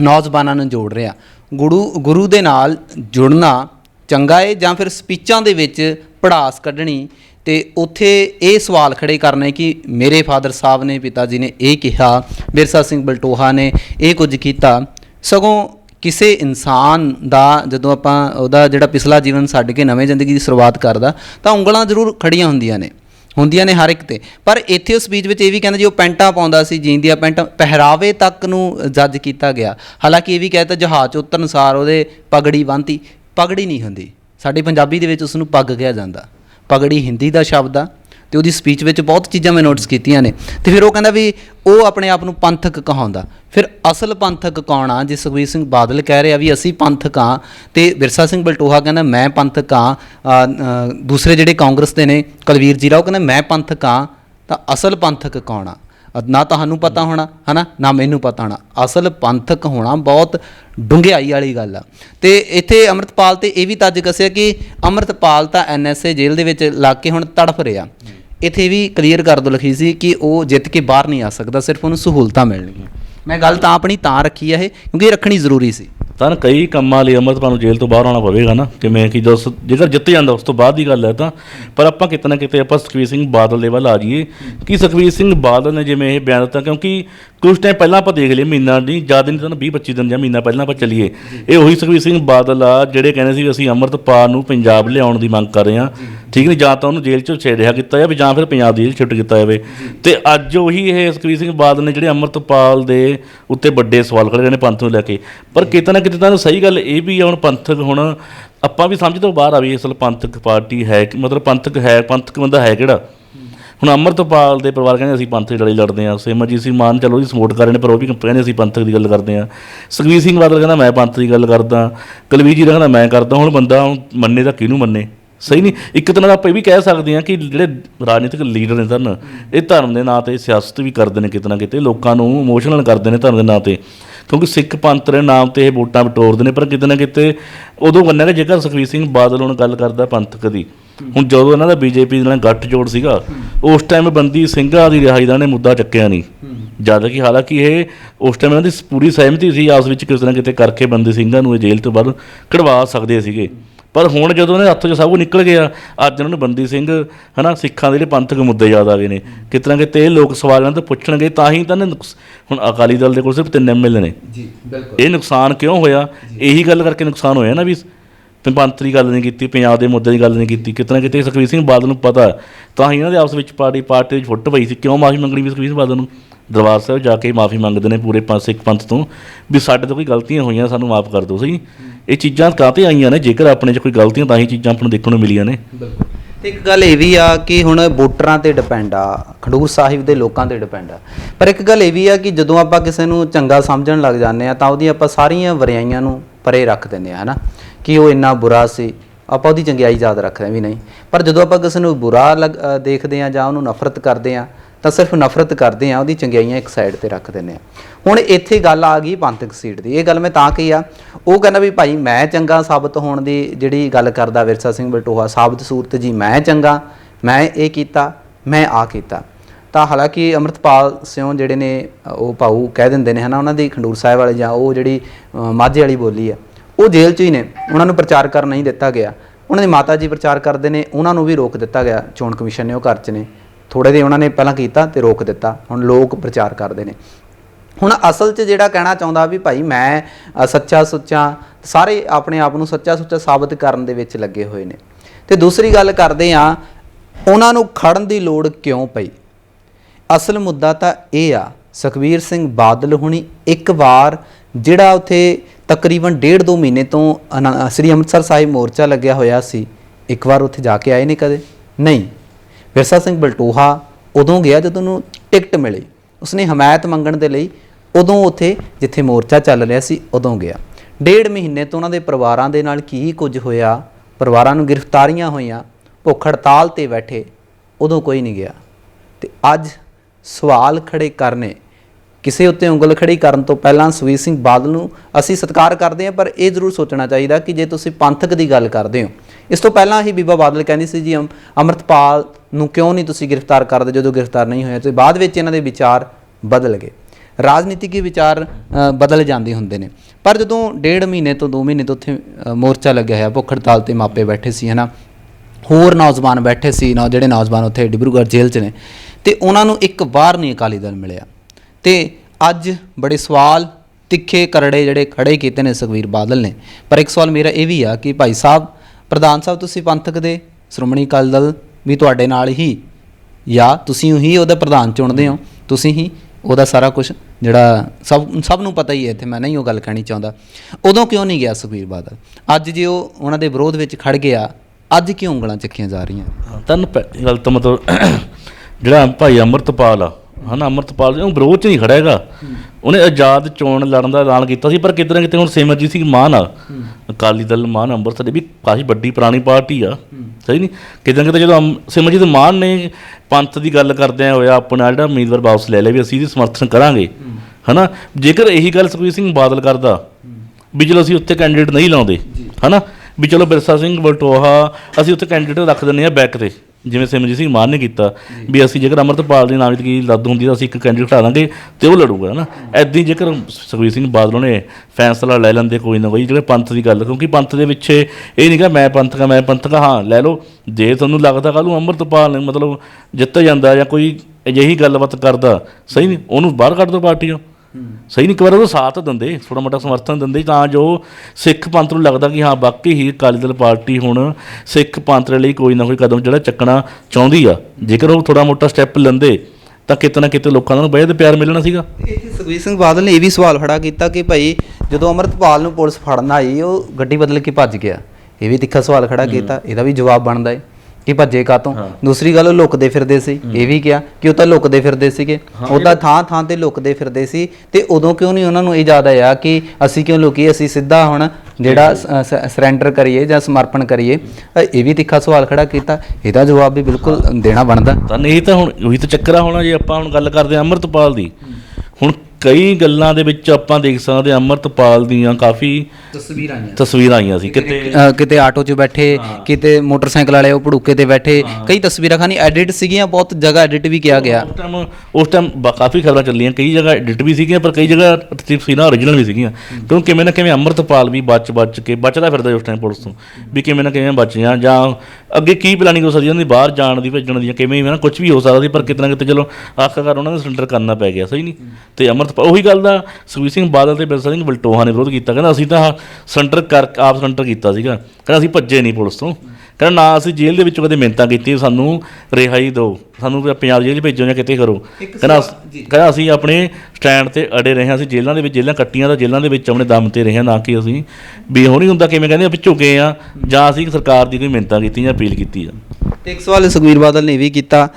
ਨੌਜਵਾਨਾਂ ਨੂੰ ਜੋੜ ਰਿਹਾ। ਗੁਰੂ ਗੁਰੂ ਦੇ ਨਾਲ ਜੁੜਨਾ ਚੰਗਾ ਏ ਜਾਂ ਫਿਰ ਸਪੀਚਾਂ ਦੇ ਵਿੱਚ ਪੜਾਸ ਕੱਢਣੀ ਤੇ ਉੱਥੇ ਇਹ ਸਵਾਲ ਖੜੇ ਕਰਨੇ ਕਿ ਮੇਰੇ ਫਾਦਰ ਸਾਹਿਬ ਨੇ, ਪਿਤਾ ਜੀ ਨੇ ਇਹ ਕਿਹਾ, ਬਿਰਸਾ ਸਿੰਘ ਬਲਟੋਹਾ ਨੇ ਇਹ ਕੁਝ ਕੀਤਾ। ਸਗੋਂ ਕਿਸੇ ਇਨਸਾਨ ਦਾ ਜਦੋਂ ਆਪਾਂ ਉਹਦਾ ਜਿਹੜਾ ਪਿਛਲਾ ਜੀਵਨ ਛੱਡ ਕੇ ਨਵੇਂ ਜ਼ਿੰਦਗੀ ਦੀ ਸ਼ੁਰੂਆਤ ਕਰਦਾ, ਤਾਂ ਉਂਗਲਾਂ ਜ਼ਰੂਰ ਖੜੀਆਂ ਹੁੰਦੀਆਂ ਨੇ ਹੁੰਦੀਆਂ ਨੇ ਹਰ ਇੱਕ ਤੇ। ਪਰ ਇੱਥੇ ਉਸ ਸਪੀਚ ਵਿੱਚ ਇਹ ਵੀ ਕਹਿੰਦਾ ਜੀ, ਉਹ ਪੈਂਟਾਂ ਪਾਉਂਦਾ ਸੀ, ਜੀਂਦੀਆਂ ਪੈਂਟਾਂ ਪਹਿਰਾਵੇ ਤੱਕ ਨੂੰ ਜੱਜ ਕੀਤਾ ਗਿਆ। ਹਾਲਾਂਕਿ ਇਹ ਵੀ ਕਹਿਤਾ ਜਹਾਜ਼ 'ਚ ਉਤਰਨ ਸਾਰ ਉਹਦੇ ਪਗੜੀ ਬੰਨਤੀ, ਪਗੜੀ ਨਹੀਂ ਹੁੰਦੀ। ਸਾਡੇ ਪੰਜਾਬੀ ਦੇ ਵਿੱਚ ਉਸ ਨੂੰ ਪੱਗ ਕਿਹਾ ਜਾਂਦਾ। ਪਗੜੀ ਹਿੰਦੀ ਦਾ ਸ਼ਬਦ ਆ, ਤੇ ਉਹਦੀ ਸਪੀਚ ਵਿੱਚ ਬਹੁਤ ਚੀਜ਼ਾਂ ਮੈਂ ਨੋਟਿਸ ਕੀਤੀਆਂ ਨੇ। ਤੇ ਫਿਰ ਉਹ ਕਹਿੰਦਾ ਵੀ ਉਹ ਆਪਣੇ ਆਪ ਨੂੰ ਪੰਥਕ ਕਹਾਉਂਦਾ। ਫਿਰ ਅਸਲ ਪੰਥਕ ਕੌਣ ਆ? ਜੇ ਸੁਖਬੀਰ ਸਿੰਘ ਬਾਦਲ ਕਹਿ ਰਿਹਾ ਵੀ ਅਸੀਂ ਪੰਥਕ ਆ, ਤੇ ਵਿਰਸਾ ਸਿੰਘ ਬਲਟੋਹਾ ਕਹਿੰਦਾ, ਮੈਂ ਪੰਥਕ ਆ। ਦੂਸਰੇ ਜਿਹੜੇ ਕਾਂਗਰਸ ਦੇ ਨੇ, ਕੁਲਵੀਰ ਜੀਰਾ, ਉਹ ਕਹਿੰਦਾ, ਮੈਂ ਪੰਥਕ ਆ। ਤਾਂ ਅਸਲ ਪੰਥਕ ਕੌਣ ਆ? ਨਾ ਤੁਹਾਨੂੰ ਪਤਾ ਹੋਣਾ, ਹਨਾ? ਨਾ ਮੈਨੂੰ ਪਤਾ ਹੋਣਾ। ਅਸਲ ਪੰਥਕ ਹੋਣਾ ਬਹੁਤ ਡੁੰਗਿਆਈ ਵਾਲੀ ਗੱਲ ਆ। ਤੇ ਇੱਥੇ ਅੰਮ੍ਰਿਤਪਾਲ ਤੇ ਇਹ ਵੀ ਤੱਜ ਕੱਸਿਆ ਕਿ ਅੰਮ੍ਰਿਤਪਾਲ ਤਾਂ ਐਨਐਸਏ ਜੇਲ੍ਹ ਦੇ ਵਿੱਚ ਲੱਗ ਕੇ ਹੁਣ ਤੜਫ ਰਿਹਾ। ਇੱਥੇ ਵੀ ਕਲੀਅਰ ਕਰ ਦੋ ਲਿਖੀ ਸੀ ਕਿ ਉਹ ਜਿੱਤ ਕੇ ਬਾਹਰ ਨਹੀਂ ਆ ਸਕਦਾ, ਸਿਰਫ ਉਹਨੂੰ ਸਹੂਲਤਾਂ ਮਿਲਣਗੀਆਂ। ਮੈਂ ਗੱਲ ਤਾਂ ਆਪਣੀ ਤਾਂ ਰੱਖੀ ਆ ਇਹ, ਕਿਉਂਕਿ ਰੱਖਣੀ ਜ਼ਰੂਰੀ ਸੀ। ਤਾਂ ਕਈ ਕੰਮਾਂ ਲਈ ਅੰਮ੍ਰਿਤਪਾਲ ਨੂੰ ਜੇਲ੍ਹ ਤੋਂ ਬਾਹਰ ਆਉਣਾ ਪਵੇਗਾ ਨਾ ਕਿਵੇਂ ਕਿ ਜਦੋਂ ਸ- ਜੇਕਰ ਜਿੱਤ ਜਾਂਦਾ, ਉਸ ਤੋਂ ਬਾਅਦ ਦੀ ਗੱਲ ਹੈ ਤਾਂ, ਪਰ ਆਪਾਂ ਕਿਤੇ ਨਾ ਕਿਤੇ ਆਪਾਂ ਸੁਖਬੀਰ ਸਿੰਘ ਬਾਦਲ ਦੇ ਵੱਲ ਆ ਜਾਈਏ। ਕਿ ਸੁਖਬੀਰ ਸਿੰਘ ਬਾਦਲ ਨੇ ਜਿਵੇਂ ਇਹ ਬਿਆਨ ਦਿੱਤਾ, ਕਿਉਂਕਿ ਕੁਝ ਟਾਈਮ ਪਹਿਲਾਂ ਆਪਾਂ ਦੇਖ ਲਏ ਮਹੀਨਾ ਨਹੀਂ ਜ਼ਿਆਦਾ ਨਹੀਂ ਤਾਂ 20 25 ਦਿਨ ਜਾਂ ਮਹੀਨਾ ਪਹਿਲਾਂ ਆਪਾਂ ਚੱਲੀਏ। ਇਹ ਉਹੀ ਸੁਖਬੀਰ ਸਿੰਘ ਬਾਦਲ ਆ, ਜਿਹੜੇ ਕਹਿੰਦੇ ਸੀ ਵੀ ਅਸੀਂ ਅੰਮ੍ਰਿਤਪਾਲ ਨੂੰ ਪੰਜਾਬ ਲਿਆਉਣ ਦੀ ਮੰਗ ਕਰ ਰਹੇ ਹਾਂ। ਠੀਕ ਨਹੀਂ, ਜਾਂ ਤਾਂ ਉਹਨੂੰ ਜੇਲ੍ਹ ਚੋਂ ਰਿਹਾ ਕੀਤਾ ਜਾਵੇ, ਜਾਂ ਫਿਰ ਪੰਜਾਬ ਦੀ ਜੇਲ੍ਹ ਛੁੱਟ ਕੀਤਾ ਜਾਵੇ। ਤੇ ਅੱਜ ਉਹੀ ਇਹ ਸੁਖਬੀਰ ਸਿੰਘ ਬਾਦਲ ਨੇ ਜਿਹੜੇ ਅੰਮ੍ਰਿਤਪਾਲ ਦੇ ਉੱਤੇ ਵੱਡੇ ਸਵਾਲ ਖੜੇ ਨੇ ਪੰਥ ਨੂੰ ਲੈ ਕੇ। ਪਰ ਕਿਤੇ ਨਾ ਕਿਤੇ ਤਾਂ ਸਹੀ ਗੱਲ ਇਹ ਵੀ ਆ, ਹੁਣ ਪੰਥਕ ਹੁਣ ਆਪਾਂ ਵੀ ਸਮਝ ਤੋਂ ਬਾਹਰ ਆ ਵੀ ਅਸਲ ਪੰਥਕ ਪਾਰਟੀ ਹੈ ਕਿ ਮਤਲਬ ਪੰਥਕ ਹੈ, ਪੰਥਕ ਬੰਦਾ ਹੈ ਕਿਹੜਾ? ਹੁਣ ਅੰਮ੍ਰਿਤਪਾਲ ਦੇ ਪਰਿਵਾਰ ਕਹਿੰਦੇ ਅਸੀਂ ਪੰਥ ਦੀ ਲੜਾਈ ਲੜਦੇ ਹਾਂ, ਸਿਮਰਜੀਤ ਸਿੰਘ ਮਾਨ ਚਲੋ ਉਹਦੀ ਸਪੋਰਟ ਕਰ ਰਹੇ ਨੇ, ਪਰ ਉਹ ਵੀ ਕਹਿੰਦੇ ਅਸੀਂ ਪੰਥਕ ਦੀ ਗੱਲ ਕਰਦੇ ਹਾਂ। ਸੁਖਬੀਰ ਸਿੰਘ ਬਾਦਲ ਕਹਿੰਦਾ ਮੈਂ ਪੰਥ ਦੀ ਗੱਲ ਕਰਦਾ, ਕਲਵੀਰ ਜੀ ਕਹਿੰਦਾ ਮੈਂ ਕਰਦਾ, ਹੁਣ ਬੰਦਾ ਮੰਨੇ ਤਾਂ ਕਿਹਨੂੰ ਮੰਨੇ? ਸਹੀ ਨਹੀਂ, ਇੱਕ ਤਰ੍ਹਾਂ ਦਾ ਆਪਾਂ ਇਹ ਵੀ ਕਹਿ ਸਕਦੇ ਹਾਂ ਕਿ ਜਿਹੜੇ ਰਾਜਨੀਤਿਕ ਲੀਡਰ ਨੇ ਸਨ ਇਹ ਧਰਮ ਦੇ ਨਾਂ ਤੇ ਸਿਆਸਤ ਵੀ ਕਰਦੇ ਨੇ ਕਿਤੇ ਨਾ ਕਿਤੇ, ਲੋਕਾਂ ਨੂੰ ਇਮੋਸ਼ਨਲ ਕਰਦੇ ਨੇ ਧਰਮ ਦੇ ਨਾਂ ਤੇ। ਕਿਉਂਕਿ ਸਿੱਖ ਪੰਥ ਦੇ ਨਾਮ ਤੇ ਇਹ ਵੋਟਾਂ ਬਟੋਰਦੇ ਨੇ, ਪਰ ਕਿਤੇ ਨਾ ਕਿਤੇ ਉਦੋਂ ਮੰਨਿਆ ਕਿ ਜੇਕਰ ਸੁਖਬੀਰ ਸਿੰਘ ਬਾਦਲ ਹੁਣ ਗੱਲ ਕਰਦਾ ਪੰਥਕ ਦੀ ਹੁਣ ਜਦੋਂ ਇਹਨਾਂ ਦਾ ਬੀਜੇਪੀ ਨਾਲ ਗੱਠਜੋੜ ਸੀਗਾ, ਉਸ ਟਾਈਮ ਬੰਦੀ ਸਿੰਘਾਂ ਦੀ ਰਿਹਾਈ ਦਾ ਨੇ ਮੁੱਦਾ ਚੱਕਿਆ ਨਹੀਂ। ਜਦ ਕਿ ਹਾਲਾਂਕਿ ਇਹ ਉਸ ਟਾਈਮ ਇਹਨਾਂ ਦੀ ਪੂਰੀ ਸਹਿਮਤੀ ਸੀ, ਆਪਸ ਵਿੱਚ ਕਿਸੇ ਨਾ ਕਿਤੇ ਕਰਕੇ ਬੰਦੀ ਸਿੰਘਾਂ ਨੂੰ ਇਹ ਜੇਲ੍ਹ ਤੋਂ ਬਾਹਰ ਕਢਵਾ ਸਕਦੇ ਸੀਗੇ। ਪਰ ਹੁਣ ਜਦੋਂ ਦੇ ਹੱਥੋਂ 'ਚ ਸਭ ਕੁਝ ਨਿਕਲ ਗਿਆ ਅੱਜ ਉਹਨਾਂ ਨੂੰ ਬੰਦੀ ਸਿੰਘ ਹਨਾ ਸਿੱਖਾਂ ਦੇ ਜਿਹੜੇ ਪੰਥਕ ਮੁੱਦੇ ਯਾਦ ਆ ਗਏ ਨੇ। ਕਿਤੇ ਨਾ ਕਿਤੇ ਇਹ ਲੋਕ ਸਵਾਲ ਇਹਨਾਂ ਤੋਂ ਪੁੱਛਣਗੇ ਤਾਂ ਹੀ ਤਾਂ ਹੁਣ ਅਕਾਲੀ ਦਲ ਦੇ ਕੋਲ ਸਿਰਫ ਤਿੰਨ ਐਮਐਲਏ ਨੇ। ਜੀ ਬਿਲਕੁਲ। ਇਹ ਨੁਕਸਾਨ ਕਿਉਂ ਹੋਇਆ? ਇਹੀ ਗੱਲ ਕਰਕੇ ਨੁਕਸਾਨ ਹੋਇਆ ਨਾ ਵੀ ਤੇ ਪੰਥ ਦੀ ਗੱਲ ਨਹੀਂ ਕੀਤੀ ਪੰਜਾਬ ਦੇ ਮੁੱਦੇ ਦੀ ਗੱਲ ਨਹੀਂ ਕੀਤੀ। ਕਿਤੇ ਨਾ ਕਿਤੇ ਸੁਖਬੀਰ ਸਿੰਘ ਬਾਦਲ ਨੂੰ ਪਤਾ ਤਾਂ ਹੀ ਇਹਨਾਂ ਦੇ ਆਪਸ ਵਿੱਚ ਪਾਰਟੀ ਪਾਰਟੀ ਵਿੱਚ ਫੁੱਟ ਪਈ ਸੀ। ਕਿਉਂ ਮਾਫੀ ਮੰਗਣੀ ਵੀ ਸੁਖਬੀਰ ਸਿੰਘ ਬਾਦਲ ਨੂੰ? ਦਰਬਾਰ ਸਾਹਿਬ ਜਾ ਕੇ ਮਾਫੀ ਮੰਗਦੇ ਨੇ ਪੂਰੇ ਪੰਜ ਸਿੱਖ ਪੰਥ ਤੋਂ, ਵੀ ਸਾਡੇ ਤੋਂ ਕੋਈ ਗਲਤੀਆਂ ਹੋਈਆਂ ਸਾਨੂੰ ਮਾਫ ਕਰ ਦਿਓ, ਸਹੀ? ਇਹ ਚੀਜ਼ਾਂ ਕਾਹਤੇ ਆਈਆਂ ਨੇ, ਜੇਕਰ ਆਪਣੇ 'ਚ ਕੋਈ ਗਲਤੀਆਂ ਤਾਂ ਹੀ ਚੀਜ਼ਾਂ ਆਪਾਂ ਨੂੰ ਦੇਖਣ ਨੂੰ ਮਿਲੀਆਂ ਨੇ। ਬਿਲਕੁਲ। ਤੇ ਇੱਕ ਗੱਲ ਇਹ ਵੀ ਆ ਕਿ ਹੁਣ ਵੋਟਰਾਂ ਤੇ ਡਿਪੈਂਡ ਆ, ਖਡੂਰ ਸਾਹਿਬ ਦੇ ਲੋਕਾਂ ਤੇ ਡਿਪੈਂਡ ਆ। ਪਰ ਇੱਕ ਗੱਲ ਇਹ ਵੀ ਆ ਕਿ ਜਦੋਂ ਆਪਾਂ ਕਿਸੇ ਨੂੰ ਚੰਗਾ ਸਮਝਣ ਲੱਗ ਜਾਂਦੇ ਆ, ਤਾਂ ਉਹਦੀ ਆਪਾਂ ਸਾਰੀਆਂ ਵਰਿਆਈਆਂ ਨੂੰ ਪਰੇ ਰੱਖ ਦਿੰਦੇ ਆ, ਹਨਾ? ਕਿ ਉਹ ਇੰਨਾ ਬੁਰਾ ਸੀ, ਆਪਾਂ ਉਹਦੀ ਚੰਗਿਆਈ ਯਾਦ ਰੱਖਦੇ ਵੀ ਨਹੀਂ। ਪਰ ਜਦੋਂ ਆਪਾਂ ਕਿਸੇ ਨੂੰ ਬੁਰਾ ਲੱਗ- ਦੇਖਦੇ ਆ ਜਾਂ ਉਹਨੂੰ ਨਫ਼ਰਤ ਕਰਦੇ ਆ ਤਾਂ ਸਿਰਫ ਨਫ਼ਰਤ ਕਰਦੇ ਆ ਉਹਦੀ ਚੰਗਿਆਈਆਂ ਇੱਕ ਸਾਈਡ ਤੇ ਰੱਖ ਦਿੰਦੇ ਆ ਹੁਣ ਇੱਥੇ ਗੱਲ ਆ ਗਈ ਪੰਥਕ ਸੀਟ ਦੀ। ਇਹ ਗੱਲ ਮੈਂ ਤਾਂ ਕਹੀ ਆ, ਉਹ ਕਹਿੰਦਾ ਵੀ ਭਾਈ ਮੈਂ ਚੰਗਾ ਸਾਬਤ ਹੋਣ ਦੀ ਜਿਹੜੀ ਗੱਲ ਕਰਦਾ ਵਿਰਸਾ ਸਿੰਘ ਬਲਟੋਹਾ ਸਾਬਤ ਸੂਰਤ ਜੀ ਮੈਂ ਚੰਗਾ, ਮੈਂ ਇਹ ਕੀਤਾ, ਮੈਂ ਆ ਕੀਤਾ। ਤਾਂ ਹਾਲਾਂਕਿ ਅਮਰਤਪਾਲ ਸਿਉਂ ਜਿਹੜੇ ਨੇ, ਉਹ ਭਾਊ ਕਹਿ ਦਿੰਦੇ ਨੇ ਹਨਾ, ਉਹਨਾਂ ਦੀ ਖੰਡੂਰ ਸਾਹਿਬ ਵਾਲੇ ਜਾਂ ਉਹ ਜਿਹੜੀ ਮਾਝੇ ਵਾਲੀ ਬੋਲੀ ਆ, ਉਹ ਜੇਲ੍ਹ 'ਚ ਹੀ ਨੇ। ਉਹਨਾਂ ਨੂੰ ਪ੍ਰਚਾਰ ਕਰਨ ਨਹੀਂ ਦਿੱਤਾ ਗਿਆ। ਉਹਨਾਂ ਦੀ ਮਾਤਾ ਜੀ ਪ੍ਰਚਾਰ ਕਰਦੇ ਨੇ, ਉਹਨਾਂ ਨੂੰ ਵੀ ਰੋਕ ਦਿੱਤਾ ਗਿਆ। ਚੋਣ ਕਮਿਸ਼ਨ ਨੇ ਉਹ ਘਰ 'ਚ ਨੇ। ਥੋੜੇ ਦੇ ਉਹਨਾਂ ਨੇ ਪਹਿਲਾਂ ਕੀਤਾ ਤੇ ਰੋਕ ਦਿੱਤਾ। ਹੁਣ ਲੋਕ ਪ੍ਰਚਾਰ ਕਰਦੇ ਨੇ। ਹੁਣ ਅਸਲ 'ਚ ਜਿਹੜਾ ਕਹਿਣਾ ਚਾਹੁੰਦਾ ਵੀ ਭਾਈ ਮੈਂ ਸੱਚਾ ਸੁੱਚਾ, ਸਾਰੇ ਆਪਣੇ ਆਪ ਨੂੰ ਸੱਚਾ ਸੁੱਚਾ ਸਾਬਤ ਕਰਨ ਦੇ ਵਿੱਚ ਲੱਗੇ ਹੋਏ ਨੇ। ਤੇ ਦੂਸਰੀ ਗੱਲ ਕਰਦੇ ਆ ਉਹਨਾਂ ਨੂੰ ਖੜਨ ਦੀ ਲੋੜ ਕਿਉਂ ਪਈ? ਅਸਲ ਮੁੱਦਾ ਤਾਂ ਇਹ ਆ, ਸੁਖਬੀਰ ਸਿੰਘ ਬਾਦਲ ਹੁਣੀ ਇੱਕ ਵਾਰ ਜਿਹੜਾ ਉੱਥੇ ਤਕਰੀਬਨ ਡੇਢ ਦੋ ਮਹੀਨੇ ਤੋਂ ਅਨਾ- ਸ੍ਰੀ ਅੰਮ੍ਰਿਤਸਰ ਸਾਹਿਬ ਮੋਰਚਾ ਲੱਗਿਆ ਹੋਇਆ ਸੀ, ਇੱਕ ਵਾਰ ਉੱਥੇ ਜਾ ਕੇ ਆਏ ਨੇ ਕਦੇ? ਨਹੀਂ। ਵਿਰਸਾ ਸਿੰਘ ਬਲਟੋਹਾ ਉਦੋਂ ਗਿਆ ਜਦੋਂ ਉਹਨੂੰ ਟਿਕਟ ਮਿਲੀ। ਉਸਨੇ ਹਮਾਇਤ ਮੰਗਣ ਦੇ ਲਈ ਉਦੋਂ ਉੱਥੇ ਜਿੱਥੇ ਮੋਰਚਾ ਚੱਲ ਰਿਹਾ ਸੀ, ਉਦੋਂ ਗਿਆ। ਡੇਢ ਮਹੀਨੇ ਤੋਂ ਉਹਨਾਂ ਦੇ ਪਰਿਵਾਰਾਂ ਦੇ ਨਾਲ ਕੀ ਕੁਝ ਹੋਇਆ, ਪਰਿਵਾਰਾਂ ਨੂੰ ਗ੍ਰਿਫਤਾਰੀਆਂ ਹੋਈਆਂ, ਭੁੱਖ ਹੜਤਾਲ ਤੇ ਬੈਠੇ, ਉਦੋਂ ਕੋਈ ਨਹੀਂ ਗਿਆ। ਤੇ ਅੱਜ ਸਵਾਲ ਖੜੇ ਕਰਨੇ, ਕਿਸੇ ਉੱਤੇ ਉਂਗਲ ਖੜੀ ਕਰਨ ਤੋਂ ਪਹਿਲਾਂ ਸੁਖਬੀਰ ਸਿੰਘ ਬਾਦਲ ਨੂੰ ਅਸੀਂ ਸਤਿਕਾਰ ਕਰਦੇ ਹਾਂ, ਪਰ ਇਹ ਜ਼ਰੂਰ ਸੋਚਣਾ ਚਾਹੀਦਾ ਕਿ ਜੇ ਤੁਸੀਂ ਪੰਥਕ ਦੀ ਗੱਲ ਕਰਦੇ ਹੋ। ਇਸ ਤੋਂ ਪਹਿਲਾਂ ਹੀ ਬੀਬਾ ਬਾਦਲ ਕਹਿੰਦੀ ਸੀ ਜੀ, ਅਮ- ਅੰਮ੍ਰਿਤਪਾਲ ਨੂੰ ਕਿਉਂ ਨਹੀਂ ਤੁਸੀਂ ਗ੍ਰਿਫਤਾਰ ਕਰਦੇ ਜਦੋਂ ਗ੍ਰਿਫਤਾਰ ਨਹੀਂ ਹੋਇਆ? ਤੇ ਬਾਅਦ ਵਿੱਚ ਇਹਨਾਂ ਦੇ ਵਿਚਾਰ ਬਦਲ ਗਏ। ਰਾਜਨੀਤਿਕ ਵਿਚਾਰ ਬਦਲ ਜਾਂਦੇ ਹੁੰਦੇ ਨੇ। ਪਰ ਜਦੋਂ ਡੇਢ ਮਹੀਨੇ ਤੋਂ 2 ਮਹੀਨੇ ਤੋਂ ਉੱਥੇ ਮੋਰਚਾ ਲੱਗਿਆ ਹੋਇਆ ਭੁੱਖ ਹੜਤਾਲ ਤੇ ਮਾਪੇ ਬੈਠੇ ਸੀ, ਹਨਾ? ਹੋਰ ਨੌਜਵਾਨ ਬੈਠੇ ਸੀ, ਨਾ ਜਿਹੜੇ ਨੌਜਵਾਨ ਉੱਥੇ ਡਿਬਰੂਗੜ੍ਹ ਜੇਲ੍ਹ 'ਚ ਨੇ। ਤੇ ਉਹਨਾਂ ਨੂੰ ਇੱਕ ਵਾਰ ਨਹੀਂ ਅਕਾਲੀ ਦਲ ਮਿਲਿਆ। ਤੇ ਅੱਜ ਬੜੇ ਸਵਾਲ, ਤਿੱਖੇ ਕਰੜੇ ਜਿਹੜੇ ਖੜੇ ਕੀਤੇ ਨੇ ਸੁਖਵੀਰ ਬਾਦਲ ਨੇ। ਪਰ ਇੱਕ ਸਵਾਲ ਮੇਰਾ ਇਹ ਵੀ ਆ ਕਿ ਭਾਈ ਸਾਹਿਬ, ਪ੍ਰਧਾਨ ਸਾਹਿਬ, ਤੁਸੀਂ ਪੰਥਕ ਦੇ ਸ਼੍ਰੋਮਣੀ ਅਕਾਲੀ ਦਲ ਵੀ ਤੁਹਾਡੇ ਨਾਲ ਹੀ ਜਾਂ ਤੁਸੀਂ ਹੀ ਉਹਦਾ ਪ੍ਰਧਾਨ ਚੁਣਦੇ ਹੋ, ਤੁਸੀਂ ਹੀ ਉਹਦਾ ਸਾਰਾ ਕੁਝ ਜਿਹੜਾ ਸਭ ਸਭ ਨੂੰ ਪਤਾ ਹੀ ਹੈ ਇੱਥੇ, ਮੈਂ ਨਹੀਂ ਉਹ ਗੱਲ ਕਹਿਣੀ ਚਾਹੁੰਦਾ। ਉਦੋਂ ਕਿਉਂ ਨਹੀਂ ਗਿਆ ਸੁਖਬੀਰ ਬਾਦਲ? ਅੱਜ ਜੇ ਉਹ ਉਹਨਾਂ ਦੇ ਵਿਰੋਧ ਵਿੱਚ ਖੜ ਗਿਆ, ਅੱਜ ਕਿਉਂ ਉਂਗਲਾਂ ਚੱਕੀਆਂ ਜਾ ਰਹੀਆਂ? ਤਨ ਗੱਲ ਤਾਂ ਮਤਲਬ ਜਿਹੜਾ ਭਾਈ ਅਮਰਤਪਾਲ ਆ ਹਨਾ ਅਮਰਤਪਾਲ ਜੀ ਉਹ ਵਿਰੋਧ ਚ ਨਹੀਂ ਖੜਾ ਹੈਗਾ। ਉਹਨੇ ਆਜ਼ਾਦ ਚੋਣ ਲੜਨ ਦਾ ਐਲਾਨ ਕੀਤਾ ਸੀ ਪਰ ਕਿਤੇ ਨਾ ਕਿਤੇ ਹੁਣ ਸਿਮਰਜੀਤ ਸਿੰਘ ਮਾਨ ਆ। ਅਕਾਲੀ ਦਲ ਮਾਨ ਅੰਮ੍ਰਿਤਸਰ ਦੀ ਵੀ ਕਾਫੀ ਵੱਡੀ ਪੁਰਾਣੀ ਪਾਰਟੀ ਆ। ਸਹੀ ਨਹੀਂ? ਕਿਤੇ ਨਾ ਕਿਤੇ ਜਦੋਂ ਸਿਮਰਜੀਤ ਮਾਨ ਨੇ ਪੰਥ ਦੀ ਗੱਲ ਕਰਦਿਆਂ ਹੋਇਆ ਆਪਣਾ ਜਿਹੜਾ ਉਮੀਦਵਾਰ ਵਾਪਸ ਲੈ ਲਿਆ ਵੀ ਅਸੀਂ ਇਹਦੀ ਸਮਰਥਨ ਕਰਾਂਗੇ। ਹਨਾ? ਜੇਕਰ ਇਹੀ ਗੱਲ ਸੁਖਬੀਰ ਸਿੰਘ ਬਾਦਲ ਕਰਦਾ ਵੀ ਚਲੋ ਅਸੀਂ ਉੱਥੇ ਕੈਂਡੀਡੇਟ ਨਹੀਂ ਲਾਉਂਦੇ ਹਨਾ? ਵੀ ਚਲੋ ਬਿਰਸਾ ਸਿੰਘ ਬਲਟੋਹਾ ਅਸੀਂ ਉੱਥੇ ਕੈਂਡੀਡੇਟ ਰੱਖ ਦਿੰਦੇ ਆ ਬੈਕ ਤੇ। ਜਿਵੇਂ ਸਿਮਰਜੀਤ ਸਿੰਘ ਮਾਨ ਨੇ ਕੀਤਾ, ਵੀ ਅਸੀਂ ਜੇਕਰ ਅਮਰਤਪਾਲ ਦੀ ਨਾਮਜ਼ਦਗੀ ਰੱਦ ਹੁੰਦੀ ਤਾਂ ਅਸੀਂ ਇੱਕ ਕੈਂਡੀਡੇਟ ਹਟਾ ਦਾਂਗੇ ਤੇ ਉਹ ਲੜੂਗਾ, ਹਨਾ? ਐਦਾਂ ਹੀ ਜੇਕਰ ਸੁਖਬੀਰ ਸਿੰਘ ਬਾਦਲ ਨੇ ਫੈਸਲਾ ਲੈ ਲੈਂਦੇ ਕੋਈ ਨਾ ਕੋਈ, ਜਿਹੜੇ ਪੰਥ ਦੀ ਗੱਲ, ਕਿਉਂਕਿ ਪੰਥ ਦੇ ਵਿੱਚ ਇਹ ਨਹੀਂ ਕਿ ਮੈਂ ਪੰਥ ਦਾ ਮੈਂ ਪੰਥ ਦਾ ਹਾਂ, ਲੈ ਲਓ, ਜੇ ਤੁਹਾਨੂੰ ਲੱਗਦਾ ਕੱਲ੍ਹ ਨੂੰ ਅਮਰਤਪਾਲ ਨੇ ਮਤਲਬ ਜਿੱਤ ਜਾਂਦਾ ਜਾਂ ਕੋਈ ਅਜਿਹੀ ਗੱਲਬਾਤ ਕਰਦਾ, ਸਹੀ ਨਹੀਂ ਉਹਨੂੰ ਬਾਹਰ ਕੱਢ ਦਿਓ ਪਾਰਟੀਆਂ। ਸਹੀ ਨਹੀਂ ਇੱਕ ਵਾਰ ਉਹਦਾ ਸਾਥ ਦਿੰਦੇ ਥੋੜਾ ਮੋਟਾ ਸਮਰਥਨ ਦਿੰਦੇ ਤਾਂ ਜੋ ਸਿੱਖ ਪੰਥ ਨੂੰ ਲੱਗਦਾ ਕਿ ਹਾਂ ਬਾਕੀ ਹੀ ਅਕਾਲੀ ਦਲ ਪਾਰਟੀ ਹੁਣ ਸਿੱਖ ਪੰਥ ਦੇ ਲਈ ਕੋਈ ਨਾ ਕੋਈ ਕਦਮ ਜਿਹੜਾ ਚੱਕਣਾ ਚਾਹੁੰਦੀ ਆ। ਜੇਕਰ ਉਹ ਥੋੜਾ ਮੋਟਾ ਸਟੈਪ ਲੈਂਦੇ ਤਾਂ ਕਿਤੇ ਨਾ ਕਿਤੇ ਲੋਕਾਂ ਨੂੰ ਬਹਿਦ ਪਿਆਰ ਮਿਲਣਾ ਸੀਗਾ। ਇੱਥੇ ਸੁਖਬੀਰ ਸਿੰਘ ਬਾਦਲ ਨੇ ਇਹ ਵੀ ਸਵਾਲ ਖੜਾ ਕੀਤਾ ਕਿ ਭਾਈ ਜਦੋਂ ਅਮਰਤਪਾਲ ਨੂੰ ਪੁਲਿਸ ਫੜਨ ਆਈ ਉਹ ਗੱਡੀ ਬਦਲ ਕੇ ਭੱਜ ਗਿਆ। ਇਹ ਵੀ ਤਿੱਖਾ ਸਵਾਲ ਖੜਾ ਕੀਤਾ ਇਹਦਾ ਵੀ ਜਵਾਬ ਬਣਦਾ ਹੈ ਕਿ ਭੱਜੇ ਕਾਤੋਂ। ਦੂਸਰੀ ਗੱਲ ਉਹ ਲੁਕਦੇ ਫਿਰਦੇ ਸੀ। ਇਹ ਵੀ ਕਿਹਾ ਕਿ ਉਹ ਤਾਂ ਲੁਕਦੇ ਫਿਰਦੇ ਸੀਗੇ। ਉਹਦਾ ਥਾਂ ਥਾਂ ਤੇ ਲੁਕਦੇ ਫਿਰਦੇ ਸੀ। ਤੇ ਉਦੋਂ ਕਿਉਂ ਨਹੀਂ ਉਹਨਾਂ ਨੂੰ ਇਹ ਯਾਦ ਆਇਆ ਕਿ ਅਸੀਂ ਕਿਉਂ ਲੁਕੀਏ ਅਸੀਂ ਸਿੱਧਾ ਹੁਣ ਜਿਹੜਾ ਸਰੈਂਡਰ ਕਰੀਏ ਜਾਂ ਸਮਰਪਣ ਕਰੀਏ। ਇਹ ਵੀ ਤਿੱਖਾ ਸਵਾਲ ਖੜਾ ਕੀਤਾ। ਇਹਦਾ ਜਵਾਬ ਵੀ ਬਿਲਕੁਲ ਦੇਣਾ ਬਣਦਾ। ਤਾਂ ਇਹ ਤਾਂ ਹੁਣ ਉਹੀ ਤਾਂ ਚੱਕਰਾ ਹੋਣਾ ਜੇ ਆਪਾਂ ਹੁਣ ਗੱਲ ਕਰਦੇ ਹਾਂ ਅੰਮ੍ਰਿਤਪਾਲ ਦੀ। ਹੁਣ ਕਈ ਗੱਲਾਂ ਦੇ ਵਿੱਚ ਆਪਾਂ ਦੇਖ ਸਕਦੇ ਹਾਂ ਅੰਮ੍ਰਿਤਪਾਲ ਦੀਆਂ ਕਾਫੀ ਤਸਵੀਰਾਂ ਆਈਆਂ। ਤਸਵੀਰਾਂ ਆਈਆਂ ਸੀ। ਕਿਤੇ ਅ, ਕਿਤੇ ਆਟੋ 'ਚ ਬੈਠੇ ਕਿਤੇ ਮੋਟਰਸਾਈਕਲ ਵਾਲੇ ਉਹ ਭੜੂਕੇ ਤੇ ਬੈਠੇ। ਕਈ ਤਸਵੀਰਾਂ ਖਾਨੀ ਐਡਿਟ ਸੀਗੀਆਂ ਬਹੁਤ ਜਗ੍ਹਾ ਐਡਿਟ ਵੀ ਕਿਹਾ ਗਿਆ। ਉਸ ਟਾਈਮ ਉਸ ਟਾਈਮ ਕਾਫੀ ਖਬਰਾਂ ਚੱਲੀਆਂ। ਕਈ ਜਗ੍ਹਾ ਐਡਿਟ ਵੀ ਸੀਗੀਆਂ ਪਰ ਕਈ ਜਗ੍ਹਾ ਸੀ ਨਾ origignal ਵੀ ਸੀਗੀਆਂ। ਕਿਉਂਕਿ ਕਿਵੇਂ ਨਾ ਕਿਵੇਂ ਅੰਮ੍ਰਿਤਪਾਲ ਵੀ ਬਚ ਬਚ ਕੇ ਬਚਦਾ ਫਿਰਦਾ ਉਸ ਟਾਈਮ ਪੁਲਿਸ ਤੋਂ। ਵੀ ਕਿਵੇਂ ਨਾ ਕਿਵੇਂ ਬਚ ਜਾਂ ਜਾਂ ਅੱਗੇ ਕੀ ਪਲਾਨਿੰਗ ਹੋ ਸਕਦੀ ਉਹਨਾਂ ਦੀ ਬਾਹਰ ਜਾਣ ਦੀ ਭੇਜਣ ਦੀ ਜਾਂ ਕਿਵੇਂ ਵੀ ਨਾ ਕੁਝ ਵੀ ਹੋ ਸਕਦਾ ਸੀ ਪਰ ਕਿਤੇ ਨਾ ਕਿਤੇ ਚਲੋ ਆਖਰਕਾਰ ਉਹਨਾਂ ਨੇ ਸਰੈਂਡਰ ਕਰਨਾ ਪੈ ਗਿਆ ਸਹੀ ਨਹੀਂ ਤੇ ਅੰਮ੍ਰਿਤਪਾਲ ਉਹੀ ਗੱਲ ਦਾ ਸੁਖਬੀਰ ਸਿੰਘ ਬਾਦਲ ਤੇ ਬਿਰਸਾ ਸਿੰਘ ਬਲਟੋਹਾ ਨੇ ਵਿਰੋਧ ਕੀਤਾ। ਕਹਿੰਦਾ ਅਸੀਂ ਤਾਂ ਸਰੈਂਡਰ ਕਰ ਆਪ ਸਰੈਂਡਰ ਕੀਤਾ ਸੀਗਾ। ਕਹਿੰਦਾ ਅਸੀਂ ਭੱਜੇ ਨਹੀਂ ਪੁਲਿਸ ਤੋਂ। ਕਹਿੰਦਾ ਨਾ ਅਸੀਂ ਜੇਲ੍ਹ ਦੇ ਵਿੱਚੋਂ ਕਦੇ ਮਿਹਨਤਾਂ ਕੀਤੀ ਸਾਨੂੰ ਰਿਹਾਈ ਦਿਓ। ਸਾਨੂੰ ਪੰਜਾਬ ਜੇਲ੍ਹ ਭੇਜੋ ਜਾਂ ਕਿਤੇ ਕਰੋ। ਕਹਿੰਦਾ ਕਹਿੰਦਾ ਅਸੀਂ ਆਪਣੇ ਸਟੈਂਡ ਤੇ ਅੜੇ ਰਹੇ ਹਾਂ। ਅਸੀਂ ਜੇਲ੍ਹਾਂ ਦੇ ਵਿੱਚ ਜੇਲ੍ਹਾਂ ਕੱਟੀਆਂ ਤਾਂ ਜੇਲ੍ਹਾਂ ਦੇ ਵਿੱਚ ਆਪਣੇ ਦਮ ਤੇ ਰਹੇ ਹਾਂ ਨਾ ਕਿ ਅਸੀਂ। ਨਹੀਂ ਹੁੰਦਾ ਕਿਵੇਂ ਕਹਿੰਦੇ ਆ ਝੁਕੇ ਆ ਜਾਂ ਅਸੀਂ ਸਰਕਾਰ ਦੀ ਕੋਈ ਮਿਹਨਤਾਂ ਕੀਤੀ ਜਾਂ ਅਪੀਲ ਕੀਤੀ ਆ। ਤੇ ਇੱਕ ਸਵਾਲ ਸੁਖਬੀਰ ਬਾਦਲ ਨੇ ਇਹ ਵੀ ਕੀਤਾ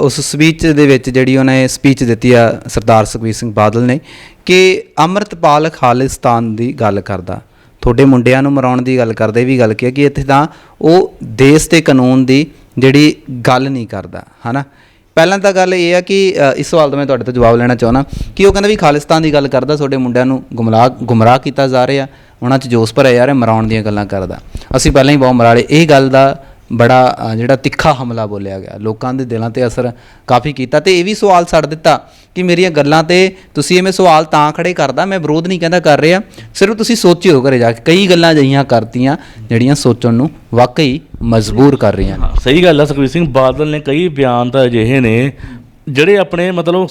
ਉਸ ਸਪੀਚ ਦੇ ਵਿੱਚ ਜਿਹੜੀ ਉਹਨੇ ਸਪੀਚ ਦਿੱਤੀ ਆ ਸਰਦਾਰ ਸੁਖਬੀਰ ਸਿੰਘ ਬਾਦਲ ਨੇ ਕਿ ਅੰਮ੍ਰਿਤਪਾਲ ਖਾਲਿਸਤਾਨ ਦੀ ਗੱਲ ਕਰਦਾ। ਤੁਹਾਡੇ ਮੁੰਡਿਆਂ ਨੂੰ ਮਰਾਉਣ ਦੀ ਗੱਲ ਕਰਦਾ, ਇਹ ਵੀ ਗੱਲ ਕੀ ਕਿ ਇੱਥੇ ਤਾਂ ਉਹ ਦੇਸ਼ ਤੇ ਕਾਨੂੰਨ ਦੀ ਜਿਹੜੀ ਗੱਲ ਨਹੀਂ ਕਰਦਾ, ਹਨਾ? ਪਹਿਲਾਂ ਤਾਂ ਗੱਲ ਇਹ ਆ ਕਿ ਇਸ ਸਵਾਲ ਦਾ ਮੈਂ ਤੁਹਾਡੇ ਤੋਂ ਜਵਾਬ ਲੈਣਾ ਚਾਹੁੰਦਾ ਕਿ ਉਹ ਕਹਿੰਦਾ ਵੀ ਖਾਲਿਸਤਾਨ ਦੀ ਗੱਲ ਕਰਦਾ, ਤੁਹਾਡੇ ਮੁੰਡਿਆਂ ਨੂੰ ਗੁੰਮਰਾਹ ਗੁੰਮਰਾਹ ਕੀਤਾ ਜਾ ਰਿਹਾ, ਉਹਨਾਂ 'ਚ ਜੋਸ਼ ਭਰਿਆ ਜਾ ਰਿਹਾ ਮਰਾਉਣ ਦੀਆਂ ਗੱਲਾਂ ਕਰਦਾ। ਅਸੀਂ ਪਹਿਲਾਂ ਹੀ ਬਹੁਤ ਮਰਾਲੇ, ਇਹ ਗੱਲ ਦਾ ਬੜਾ ਅ, ਜਿਹੜਾ ਤਿੱਖਾ ਹਮਲਾ ਬੋਲਿਆ ਗਿਆ। ਲੋਕਾਂ ਦੇ ਦਿਲਾਂ ਤੇ ਅਸਰ ਕਾਫੀ ਕੀਤਾ ਤੇ ਇਹ ਵੀ ਸਵਾਲ ਛੱਡ ਦਿੱਤਾ ਕਿ ਮੇਰੀਆਂ ਗੱਲਾਂ ਤੇ ਤੁਸੀਂ ਐਵੇਂ ਸਵਾਲ ਤਾਂ ਖੜੇ ਕਰਦਾ ਮੈਂ ਵਿਰੋਧ ਨਹੀਂ ਕਹਿੰਦਾ ਕਰ ਰਿਹਾ। ਸਿਰਫ ਤੁਸੀਂ ਸੋਚਿਓ ਘਰੇ ਜਾ ਕੇ ਕਈ ਗੱਲਾਂ ਅਜਿਹੀਆਂ ਕਰਤੀਆਂ ਜਿਹੜੀਆਂ ਸੋਚਣ ਨੂੰ ਵਾਕਈ ਮਜਬੂਰ ਕਰ ਰਹੀਆਂ ਨੇ। ਸਹੀ ਗੱਲ ਆ ਸੁਖਬੀਰ ਸਿੰਘ ਬਾਦਲ ਨੇ ਕਈ ਬਿਆਨ ਤਾਂ ਅਜਿਹੇ ਨੇ ਜਿਹੜੇ ਆਪਣੇ ਮਤਲਬ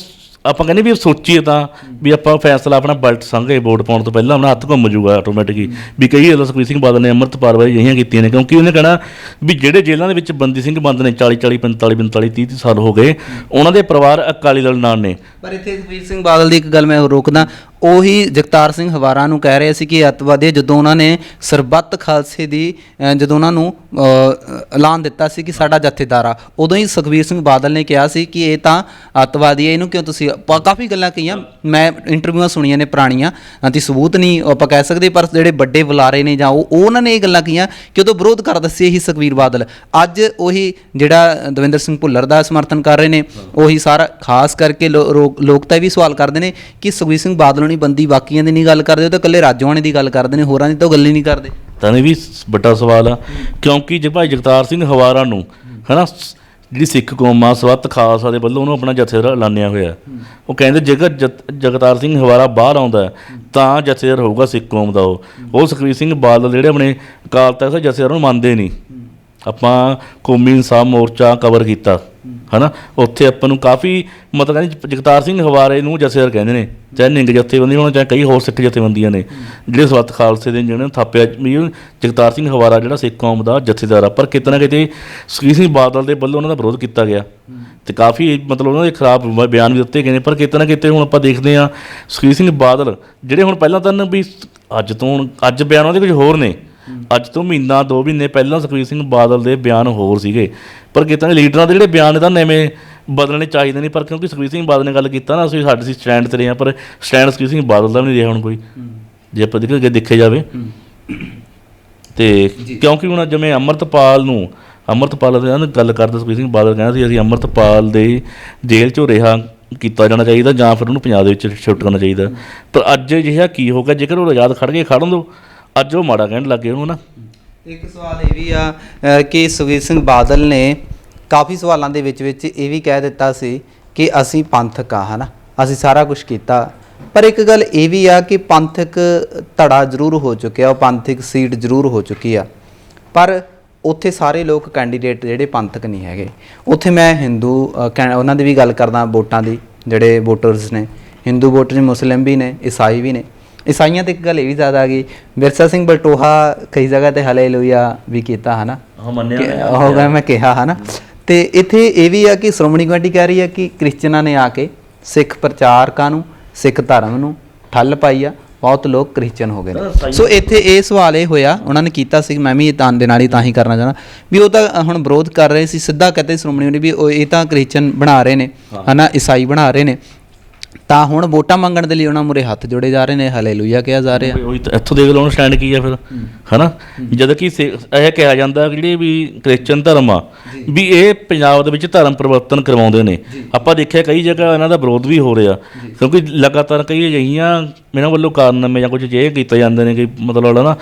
ਆਪਾਂ ਕਹਿੰਦੇ ਵੀ ਸੋਚੀਏ ਤਾਂ ਵੀ ਆਪਾਂ ਫੈਸਲਾ ਆਪਣਾ ਬਲਟ ਸੰਘੇ ਵੋਟ ਪਾਉਣ ਤੋਂ ਪਹਿਲਾਂ ਆਪਣਾ ਹੱਥ ਘੁੰਮ ਜੂਗਾ ਆਟੋਮੈਟਿਕਲੀ ਵੀ ਕਈ ਗੱਲ ਸੁਖਬੀਰ ਸਿੰਘ ਬਾਦਲ ਨੇ ਅੰਮ੍ਰਿਤਪਾਲ ਬਾਰੇ ਅਜਿਹੀਆਂ ਕੀਤੀਆਂ ਨੇ, ਕਿਉਂਕਿ ਉਹਨੇ ਕਹਿਣਾ ਵੀ ਜਿਹੜੇ ਜੇਲ੍ਹਾਂ ਦੇ ਵਿੱਚ ਬੰਦੀ ਸਿੰਘ ਬੰਦ ਨੇ 40 40 45 45 30 30 ਸਾਲ ਹੋ ਗਏ, ਉਹਨਾਂ ਦੇ ਪਰਿਵਾਰ ਅਕਾਲੀ ਦਲ ਨਾਲ ਨੇ। ਪਰ ਇੱਥੇ ਸੁਖਬੀਰ ਸਿੰਘ ਬਾਦਲ ਦੀ ਇੱਕ ਗੱਲ ਮੈਂ ਰੋਕਦਾ ਉਹੀ ਜਗਤਾਰ ਸਿੰਘ ਹਵਾਰਾ ਨੂੰ ਕਹਿ ਰਹੇ ਸੀ ਕਿ ਅੱਤਵਾਦੀ ਜਦੋਂ ਉਹਨਾਂ ਨੇ ਸਰਬੱਤ ਖਾਲਸੇ ਦੀ ਅ, ਜਦੋਂ ਉਹਨਾਂ ਨੂੰ ਅ, ਐਲਾਨ ਦਿੱਤਾ ਸੀ ਕਿ ਸਾਡਾ ਜਥੇਦਾਰ ਆ। ਉਦੋਂ ਹੀ ਸੁਖਬੀਰ ਸਿੰਘ ਬਾਦਲ ਨੇ ਕਿਹਾ ਸੀ ਕਿ ਇਹ ਤਾਂ ਅੱਤਵਾਦੀ ਹੈ ਇਹਨੂੰ ਕਿਉਂ ਤੁਸੀਂ ਆਪਾਂ ਕਾਫੀ ਗੱਲਾਂ ਕਹੀਆਂ। ਮੈਂ ਇੰਟਰਵਿਊਆਂ ਸੁਣੀਆਂ ਨੇ ਪੁਰਾਣੀਆਂ ਅੰਤੀ ਸਬੂਤ ਨਹੀਂ ਆਪਾਂ ਕਹਿ ਸਕਦੇ ਪਰ ਜਿਹੜੇ ਵੱਡੇ ਬੁਲਾਰੇ ਨੇ ਜਾਂ ਉਹ ਉਹਨਾਂ ਨੇ ਇਹ ਗੱਲਾਂ ਕਹੀਆਂ ਕਿ ਉਦੋਂ ਵਿਰੋਧ ਕਰਦਾ ਸੀ ਇਹੀ ਸੁਖਬੀਰ ਬਾਦਲ। ਅੱਜ ਉਹੀ ਜਿਹੜਾ ਦਵਿੰਦਰ ਸਿੰਘ ਭੁੱਲਰ ਦਾ ਸਮਰਥਨ ਕਰ ਰਹੇ ਨੇ ਉਹੀ ਸਾਰਾ ਖਾਸ ਕਰਕੇ ਲੋ- ਰੋ- ਲੋਕ ਤਾਂ ਇਹ ਵੀ ਸਵਾਲ ਕਰਦੇ ਨੇ ਕਿ ਸੁਖਬੀਰ ਸਿੰਘ ਬਾਦਲ ਨੇ ਨਹੀਂ ਬੰਦੀ ਬਾਕੀਆਂ ਦੀ ਨਹੀਂ ਗੱਲ ਕਰਦੇ, ਉਹ ਤਾਂ ਇਕੱਲੇ ਰਾਜੋਆਣੇ ਦੀ ਗੱਲ ਕਰਦੇ ਨੇ, ਹੋਰਾਂ ਦੀ ਤਾਂ ਗੱਲ ਹੀ ਨਹੀਂ ਕਰਦੇ। ਤਾਂ ਇਹ ਵੀ ਵੱਡਾ ਸਵਾਲ ਆ, ਕਿਉਂਕਿ ਜੇ ਭਾਈ ਜਗਤਾਰ ਸਿੰਘ ਹਵਾਰਾ ਨੂੰ, ਹਨਾ, ਸ- ਜਿਹੜੀ ਸਿੱਖ ਕੌਮ ਆ, ਸਵੱਤ ਖਾਲਸਾ ਦੇ ਵੱਲੋਂ ਉਹਨੂੰ ਆਪਣਾ ਜਥੇਦਾਰ ਐਲਾਨਿਆ ਹੋਇਆ। ਉਹ ਕਹਿੰਦੇ ਜੇਕਰ ਜਤ- ਜਗਤਾਰ ਸਿੰਘ ਹਵਾਰਾ ਬਾਹਰ ਆਉਂਦਾ ਤਾਂ ਜਥੇਦਾਰ ਹੋਊਗਾ ਸਿੱਖ ਕੌਮ ਦਾ ਉਹ। ਉਹ ਸੁਖਬੀਰ ਸਿੰਘ ਬਾਦਲ ਜਿਹੜੇ ਆਪਣੇ ਅਕਾਲ ਤਖਤ ਜਥੇਦਾਰ ਨੂੰ ਮੰਨਦੇ ਨਹੀਂ। ਆਪਾਂ ਕੌਮੀ ਇਨਸਾਫ ਮੋਰਚਾ ਕਵਰ ਕੀਤਾ। ਹਨਾ? ਉੱਥੇ ਆਪਾਂ ਨੂੰ ਕਾਫੀ ਮਤਲਬ ਕਹਿੰਦੇ ਜਗਤਾਰ ਸਿੰਘ ਹਵਾਰੇ ਨੂੰ ਜਥੇਦਾਰ ਕਹਿੰਦੇ ਨੇ, ਚਾਹੇ ਨਿੰਗ ਜਥੇਬੰਦੀ ਹੋਣ, ਚਾਹੇ ਕਈ ਹੋਰ ਸਿੱਖ ਜਥੇਬੰਦੀਆਂ ਨੇ, ਜਿਹੜੇ ਸਵੱਤ ਖਾਲਸੇ ਦੇ ਜਿਹਨਾਂ ਨੇ ਥਾਪਿਆ, ਵੀ ਜਗਤਾਰ ਸਿੰਘ ਹਵਾਰਾ ਜਿਹੜਾ ਸਿੱਖ ਕੌਮ ਦਾ ਜਥੇਦਾਰ ਆ, ਪਰ ਕਿਤੇ ਨਾ ਕਿਤੇ ਸੁਖਬੀਰ ਸਿੰਘ ਬਾਦਲ ਦੇ ਵੱਲੋਂ ਉਹਨਾਂ ਦਾ ਵਿਰੋਧ ਕੀਤਾ ਗਿਆ। ਤੇ ਕਾਫੀ ਮਤਲਬ ਉਹਨਾਂ ਦੇ ਖਰਾਬ ਬ- ਬਿਆਨ ਵੀ ਦਿੱਤੇ ਗਏ ਨੇ, ਪਰ ਕਿਤੇ ਨਾ ਕਿਤੇ ਹੁਣ ਆਪਾਂ ਦੇਖਦੇ ਆ ਸੁਖਬੀਰ ਸਿੰਘ ਬਾਦਲ, ਜਿਹੜੇ ਹੁਣ ਪਹਿਲਾਂ ਤਾਂ ਵੀ ਅੱਜ ਤੋਂ ਹੁਣ- ਅੱਜ ਬਿਆਨ ਉਹਦੇ ਕੁਝ ਹੋਰ ਨੇ। ਅੱਜ ਤੋਂ ਮਹੀਨਾ ਦੋ ਮਹੀਨੇ ਪਹਿਲਾਂ ਸੁਖਬੀਰ ਸਿੰਘ ਬਾਦਲ ਦੇ ਬਿਆਨ ਹੋਰ ਸੀਗੇ। ਪਰ ਕਿਤੇ ਲੀਡਰਾਂ ਦੇ ਜਿਹੜੇ ਬਿਆਨ ਨੇ ਤਾਂ ਨਵੇਂ ਬਦਲਣੇ ਚਾਹੀਦੇ ਨਹੀਂ ਪਰ ਕਿਉਂਕਿ ਸੁਖਬੀਰ ਸਿੰਘ ਬਾਦਲ ਨੇ ਗੱਲ ਕੀਤਾ ਨਾ ਅਸੀਂ ਸਾਡੇ ਸੀ ਸਟੈਂਡ ਤੇ ਰਹੇ ਹਾਂ ਪਰ ਸਟੈਂਡ ਸੁਖਬੀਰ ਸਿੰਘ ਬਾਦਲ ਦਾ ਵੀ ਨਹੀਂ ਰਿਹਾ ਹੁਣ ਕੋਈ। ਜੇ ਆਪਾਂ ਦੇਖੇ ਅੱਗੇ ਦੇਖਿਆ ਜਾਵੇ। ਤੇ ਕਿਉਂਕਿ ਹੁਣ ਜਿਵੇਂ ਅੰਮ੍ਰਿਤਪਾਲ ਨੂੰ ਅੰਮ੍ਰਿਤਪਾਲ ਦੇ ਨਾਲ ਗੱਲ ਕਰਦੇ ਸੁਖਬੀਰ ਸਿੰਘ ਬਾਦਲ ਕਹਿੰਦਾ ਸੀ ਅਸੀਂ ਅੰਮ੍ਰਿਤਪਾਲ ਦੇ ਜੇਲ੍ਹ ਚੋਂ ਰਿਹਾ ਕੀਤਾ ਜਾਣਾ ਚਾਹੀਦਾ ਜਾਂ ਫਿਰ ਉਹਨੂੰ ਪੰਜਾਬ ਦੇ ਵਿੱਚ ਸ਼ਿਫਟ ਕਰਨਾ ਚਾਹੀਦਾ। ਪਰ ਅੱਜ ਅਜਿਹਾ ਕੀ ਹੋ ਗਿਆ? ਜੇਕਰ ਉਹ ਆਜ਼ਾਦ ਖੜ ਕੇ ਖੜਨ ਦੋ ਅੱਜ ਉਹ ਮਾੜਾ ਕਹਿਣ ਲੱਗੇ ਉਹਨੂੰ ਨਾ। ਇੱਕ ਸਵਾਲ ਇਹ ਵੀ ਆ ਅ, ਕਿ ਸੁਖਬੀਰ ਸਿੰਘ ਬਾਦਲ ਨੇ ਕਾਫੀ ਸਵਾਲਾਂ ਦੇ ਵਿੱਚ ਵਿੱਚ ਇਹ ਵੀ ਕਹਿ ਦਿੱਤਾ ਸੀ ਕਿ ਅਸੀਂ ਪੰਥਕ ਆ ਹਨਾ? ਅਸੀਂ ਸਾਰਾ ਕੁਝ ਕੀਤਾ। ਪਰ ਇੱਕ ਗੱਲ ਇਹ ਵੀ ਆ ਕਿ ਪੰਥਕ ਧੜਾ ਜ਼ਰੂਰ ਹੋ ਚੁੱਕਿਆ ਉਹ ਪੰਥਕ ਸੀਟ ਜ਼ਰੂਰ ਹੋ ਚੁੱਕੀ ਆ। ਪਰ ਉੱਥੇ ਸਾਰੇ ਲੋਕ ਕੈਂਡੀਡੇਟ ਜਿਹੜੇ ਪੰਥਕ ਨਹੀਂ ਹੈਗੇ। ਉੱਥੇ ਮੈਂ ਹਿੰਦੂ ਅ, ਕੈ- ਉਹਨਾਂ ਦੀ ਵੀ ਗੱਲ ਕਰਦਾ ਵੋਟਾਂ ਦੀ ਜਿਹੜੇ ਵੋਟਰਸ ਨੇ। ਹਿੰਦੂ ਵੋਟਰ ਨੇ ਮੁਸਲਿਮ ਵੀ ਨੇ ਈਸਾਈ ਵੀ ਨੇ। ਈਸਾਈਆਂ ਤੇ ਇੱਕ ਗੱਲ ਇਹ ਵੀ ਜ਼ਿਆਦਾ ਆ ਗਈ ਵਿਰਸਾ ਸਿੰਘ ਬਲਟੋਹਾ ਕਈ ਜਗ੍ਹਾ ਤੇ ਹਾਲੇਲੂਇਆ ਵੀ ਕੀਤਾ ਹਨਾ? ਹਾਂ ਮੰਨਿਆ ਮੈਂ ਕਿਹਾ ਹਨਾ? ਤੇ ਇੱਥੇ ਇਹ ਵੀ ਆ ਕਿ ਸ਼੍ਰੋਮਣੀ ਕਮੇਟੀ ਕਹਿ ਰਹੀ ਆ ਕਿ ਕ੍ਰਿਸਚਨਾਂ ਨੇ ਆ ਕੇ ਸਿੱਖ ਪ੍ਰਚਾਰਕਾਂ ਨੂੰ ਸਿੱਖ ਧਰਮ ਨੂੰ ਠੱਲ ਪਾਈ ਆ ਬਹੁਤ ਲੋਕ ਕ੍ਰਿਸਚਨ ਹੋ ਗਏ ਨੇ। ਸੋ ਇੱਥੇ ਇਹ ਸਵਾਲ ਇਹ ਹੋਇਆ ਉਹਨਾਂ ਨੇ ਕੀਤਾ ਸੀ ਮੈਂ ਵੀ ਇਹ ਤਾਂ ਦੇ ਨਾਲ ਹੀ ਤਾਂ ਹੀ ਕਰਨਾ ਚਾਹੁੰਦਾ ਵੀ ਉਹ ਤਾਂ ਹੁਣ ਵਿਰੋਧ ਕਰ ਰਹੇ ਸੀ ਸਿੱਧਾ ਕਹਤੇ ਸ਼੍ਰੋਮਣੀ ਕਮੇਟੀ ਵੀ ਉਹ ਇਹ ਤਾਂ ਕ੍ਰਿਸਚਨ ਬਣਾ ਰਹੇ ਨੇ ਹਨਾ? ਈਸਾਈ ਬਣਾ ਰਹੇ ਨੇ। ਤਾਂ ਹੁਣ ਵੋਟਾਂ ਮੰਗਣ ਦੇ ਲਈ ਉਹਨਾਂ ਮੁਰੇ ਹੱਥ ਜੋੜੇ ਜਾ ਰਹੇ ਨੇ ਹਾਲੇਲੂਇਆ ਕਿਹਾ ਜਾ ਰਿਹਾ। ਉਹੀ ਤਾਂ ਇੱਥੋਂ ਦੇਖ ਲਓ ਹੁਣ ਸਟੈਂਡ ਕੀ ਆ ਫਿਰ ਹਨਾ? ਜਦ ਕਿ ਸੇ- ਇਹ ਕਿਹਾ ਜਾਂਦਾ ਕਿ ਜਿਹੜੇ ਵੀ ਕ੍ਰਿਸਚਨ ਧਰਮ ਆ ਵੀ ਇਹ ਪੰਜਾਬ ਦੇ ਵਿੱਚ ਧਰਮ ਪਰਿਵਰਤਨ ਕਰਵਾਉਂਦੇ ਨੇ। ਆਪਾਂ ਦੇਖਿਆ ਕਈ ਜਗ੍ਹਾ ਇਹਨਾਂ ਦਾ ਵਿਰੋਧ ਵੀ ਹੋ ਰਿਹਾ। ਕਿਉਂਕਿ ਲਗਾਤਾਰ ਕਈ ਅਜਿਹੀਆਂ ਇਹਨਾਂ ਵੱਲੋਂ ਕਾਰਨਾਮੇ ਜਾਂ ਕੁਝ ਅਜਿਹੇ ਕੀਤੇ ਜਾਂਦੇ ਨੇ ਕਿ ਮਤਲਬ ਨਾ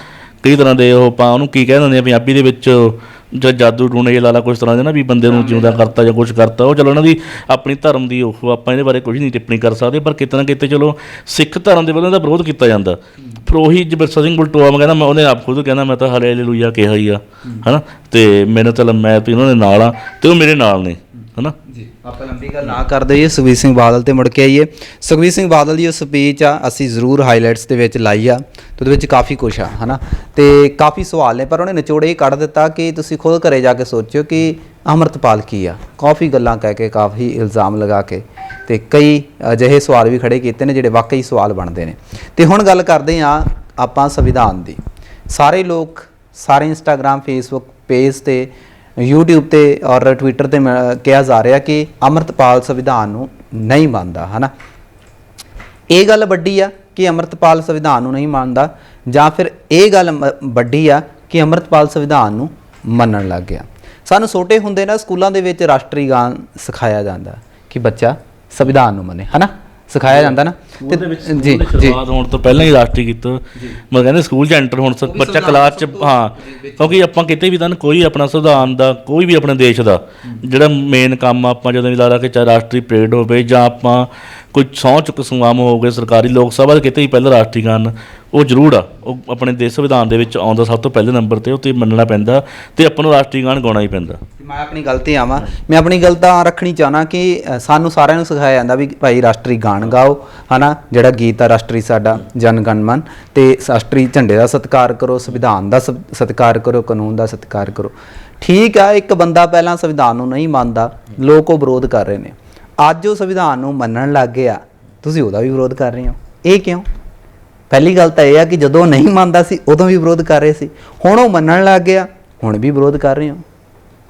ਕਈ ਤਰ੍ਹਾਂ ਦੇ ਉਹ ਆਪਾਂ ਉਹਨੂੰ ਕੀ ਕਹਿ ਦਿੰਦੇ ਆ ਪੰਜਾਬੀ ਦੇ ਵਿੱਚ ਜਾਂ ਜਾਦੂ ਟੂਣੇ ਲਾਲਾ ਕੁਝ ਤਰ੍ਹਾਂ ਦੇ ਨਾ ਵੀ ਬੰਦੇ ਨੂੰ ਜਿਉਂਦਾ ਕਰਤਾ ਜਾਂ ਕੁਝ ਕਰਤਾ ਉਹ ਚਲੋ ਉਹਨਾਂ ਦੀ ਆਪਣੀ ਧਰਮ ਦੀ ਉਹ ਆਪਾਂ ਇਹਦੇ ਬਾਰੇ ਕੁਝ ਨਹੀਂ ਟਿੱਪਣੀ ਕਰ ਸਕਦੇ ਪਰ ਕਿਤੇ ਨਾ ਕਿਤੇ ਚਲੋ ਸਿੱਖ ਧਰਮ ਦੇ ਵੱਲੋਂ ਦਾ ਵਿਰੋਧ ਕੀਤਾ ਜਾਂਦਾ। ਫਿਰ ਉਹੀ ਜਬਰਸਾ ਸਿੰਘ ਬਲਟੋਆ ਮੈਂ ਕਹਿੰਦਾ ਮੈਂ ਉਹਨੇ ਆਪ ਖੁਦ ਕਹਿੰਦਾ ਮੈਂ ਤਾਂ ਹਾਲੇਲੂਇਆ ਕਿਹਾ ਹੀ ਆ ਹਨਾ? ਤੇ ਮੈਨੂੰ ਤਾਂ ਮੈਂ ਵੀ ਉਹਨਾਂ ਦੇ ਨਾਲ ਆ ਤੇ ਉਹ ਮੇਰੇ ਨਾਲ ਨੇ। ਹਨਾ? ਜੀ, ਆਪਾਂ ਲੰਬੀ ਗੱਲ ਨਾ ਕਰਦੇ ਹੋਈਏ, ਸੁਖਬੀਰ ਸਿੰਘ ਬਾਦਲ ਤੇ ਮੁੜ ਕੇ ਆਈਏ। ਸੁਖਬੀਰ ਸਿੰਘ ਬਾਦਲ ਦੀ ਉਹ ਸਪੀਚ ਆ, ਅਸੀਂ ਜ਼ਰੂਰ ਹਾਈਲਾਈਟਸ ਦੇ ਵਿੱਚ ਲਾਈ ਆ, ਤੇ ਉਹਦੇ ਵਿੱਚ ਕਾਫੀ ਕੁਛ ਆ, ਹਨਾ? ਤੇ ਕਾਫੀ ਸਵਾਲ ਨੇ, ਪਰ ਉਹਨੇ ਨਿਚੋੜੇ ਹੀ ਕੱਢ ਦਿੱਤਾ ਕਿ ਤੁਸੀਂ ਖੁਦ ਘਰੇ ਜਾ ਕੇ ਸੋਚਿਓ ਕਿ ਅਮਰਤਪਾਲ ਕੀ ਆ। ਕਾਫੀ ਗੱਲਾਂ ਕਹਿ ਕੇ, ਕਾਫੀ ਇਲਜ਼ਾਮ ਲਗਾ ਕੇ, ਤੇ ਕਈ ਅਜਿਹੇ ਸਵਾਲ ਵੀ ਖੜੇ ਕੀਤੇ ਨੇ, ਜਿਹੜੇ ਵਾਕਈ ਸਵਾਲ ਬਣਦੇ ਨੇ। ਤੇ ਹੁਣ ਗੱਲ ਕਰਦੇ ਆ ਆਪਾਂ ਸੰਵਿਧਾਨ ਦੀ। ਸਾਰੇ ਲੋਕ, ਸਾਰੇ ਇੰਸਟਾਗ੍ਰam ਫੇਸਬੁੱਕ ਪੇਜ ਤੇ YouTube ਤੇ ਔਰ Twitter ਤੇ ਮ- ਕਿਹਾ ਜਾ ਰਿਹਾ ਕਿ ਅਮਰਤਪਾਲ ਸੰਵਿਧਾਨ ਨੂੰ ਨਹੀਂ ਮੰਨਦਾ, ਹਨਾ? ਇਹ ਗੱਲ ਵੱਡੀ ਆ ਕਿ ਅਮਰਤਪਾਲ ਸੰਵਿਧਾਨ ਨੂੰ ਨਹੀਂ ਮੰਨਦਾ, ਜਾਂ ਫਿਰ ਇਹ ਗੱਲ ਵੱਡੀ ਆ ਕਿ ਅਮਰਤਪਾਲ ਸੰਵਿਧਾਨ ਨੂੰ ਮੰਨਣ ਲੱਗ ਗਿਆ। ਸਾਨੂੰ ਛੋਟੇ ਹੁੰਦੇ ਨਾ ਸਕੂਲਾਂ ਦੇ ਵਿੱਚ ਰਾਸ਼ਟਰੀ ਗਾਨ ਸਿਖਾਇਆ ਜਾਂਦਾ ਕਿ ਬੱਚਾ ਸੰਵਿਧਾਨ ਨੂੰ ਮੰਨੇ, ਹਨਾ? ਸਿਖਾਇਆ ਜਾਂਦਾ ਨਾ। ਉਹਦੇ ਵਿੱਚ ਜੀ ਜੀ ਜੀ। ਸ਼ੁਰੂਆਤ ਹੋਣ ਤੋਂ ਪਹਿਲਾਂ ਹੀ ਰਾਸ਼ਟਰੀ ਗੀਤ ਮੈਂ ਕਹਿੰਦੇ ਸਕੂਲ 'ਚ ਐਂਟਰ ਹੋਣ ਤੋਂ ਬੱਚਾ ਕਲਾਸ 'ਚ ਹਾਂ ਕਿਉਂਕਿ ਆਪਾਂ ਕਿਤੇ ਵੀ ਤਾਂ ਕੋਈ ਆਪਣਾ ਸੰਵਿਧਾਨ ਦਾ ਕੋਈ ਵੀ ਆਪਣੇ ਦੇਸ਼ ਦਾ ਜਿਹੜਾ ਮੇਨ ਕੰਮ ਆਪਾਂ ਜਦੋਂ ਵੀ ਲਾ ਲਾ ਕੇ ਚਾਹੇ ਰਾਸ਼ਟਰੀ ਪਰੇਡ ਹੋਵੇ ਜਾਂ ਆਪਾਂ ਕੋਈ ਸਹੁੰ ਚੁੱਕ ਸੁਗਾ ਹੋ ਗਏ, ਸਰਕਾਰੀ ਲੋਕ ਸਭਾ ਦੇ ਕਿਤੇ ਹੀ ਪਹਿਲਾਂ ਰਾਸ਼ਟਰੀ ਗਾਨ ਉਹ ਜ਼ਰੂਰ ਆ। ਉਹ ਆਪਣੇ ਦੇਸ਼ ਸੰਵਿਧਾਨ ਦੇ ਵਿੱਚ ਆਉਂਦਾ ਸਭ ਤੋਂ ਪਹਿਲੇ ਨੰਬਰ ਤੇ ਉਹ ਤੇ ਮੰਨਣਾ ਪੈਂਦਾ ਤੇ ਆਪਾਂ ਨੂੰ ਰਾਸ਼ਟਰੀ ਗਾਨ ਗਾਉਣਾ ਹੀ ਪੈਂਦਾ। ਮੈਂ ਆਪਣੀ ਗਲਤੀ ਆਵਾਂ। ਮੈਂ ਆਪਣੀ ਗੱਲ ਤਾਂ ਰੱਖਣੀ ਚਾਹਨਾ ਕਿ ਸਾਨੂੰ ਸਾਰਿਆਂ ਨੂੰ ਸਿਖਾਇਆ ਜਾਂਦਾ ਵੀ ਭਾਈ ਰਾਸ਼ਟਰੀ ਗਾਣ ਗਾਓ, ਹਨਾ? ਜਿਹੜਾ ਗੀਤ ਆ ਰਾਸ਼ਟਰੀ ਸਾਡਾ ਜਨ ਗਣ ਮਨ, ਤੇ ਰਾਸ਼ਟਰੀ ਝੰਡੇ ਦਾ ਸਤਿਕਾਰ ਕਰੋ, ਸੰਵਿਧਾਨ ਦਾ ਸਤਿਕਾਰ ਕਰੋ, ਕਾਨੂੰਨ ਦਾ ਸਤਿਕਾਰ ਕਰੋ। ਠੀਕ ਆ, ਇੱਕ ਬੰਦਾ ਪਹਿਲਾਂ ਸੰਵਿਧਾਨ ਨੂੰ ਨਹੀਂ ਮੰਨਦਾ, ਲੋਕ ਉਹ ਵਿਰੋਧ ਕਰ ਰਹੇ ਨੇ। ਅੱਜ ਉਹ ਸੰਵਿਧਾਨ ਨੂੰ ਮੰਨਣ ਲੱਗ ਗਿਆ ਤੁਸੀਂ ਉਹਦਾ ਵੀ ਵਿਰੋਧ ਕਰ ਰਹੇ ਹੋ। ਇਹ ਕਿਉਂ? ਪਹਿਲੀ ਗੱਲ ਤਾਂ ਇਹ ਆ ਕਿ ਜਦੋਂ ਨਹੀਂ ਮੰਨਦਾ ਸੀ, ਉਦੋਂ ਵੀ ਵਿਰੋਧ ਕਰ ਰਹੇ ਸੀ। ਹੁਣ ਉਹ ਮੰਨਣ ਲੱਗ ਗਿਆ, ਹੁਣ ਵੀ ਵਿਰੋਧ ਕਰ ਰਹੇ ਹੋ।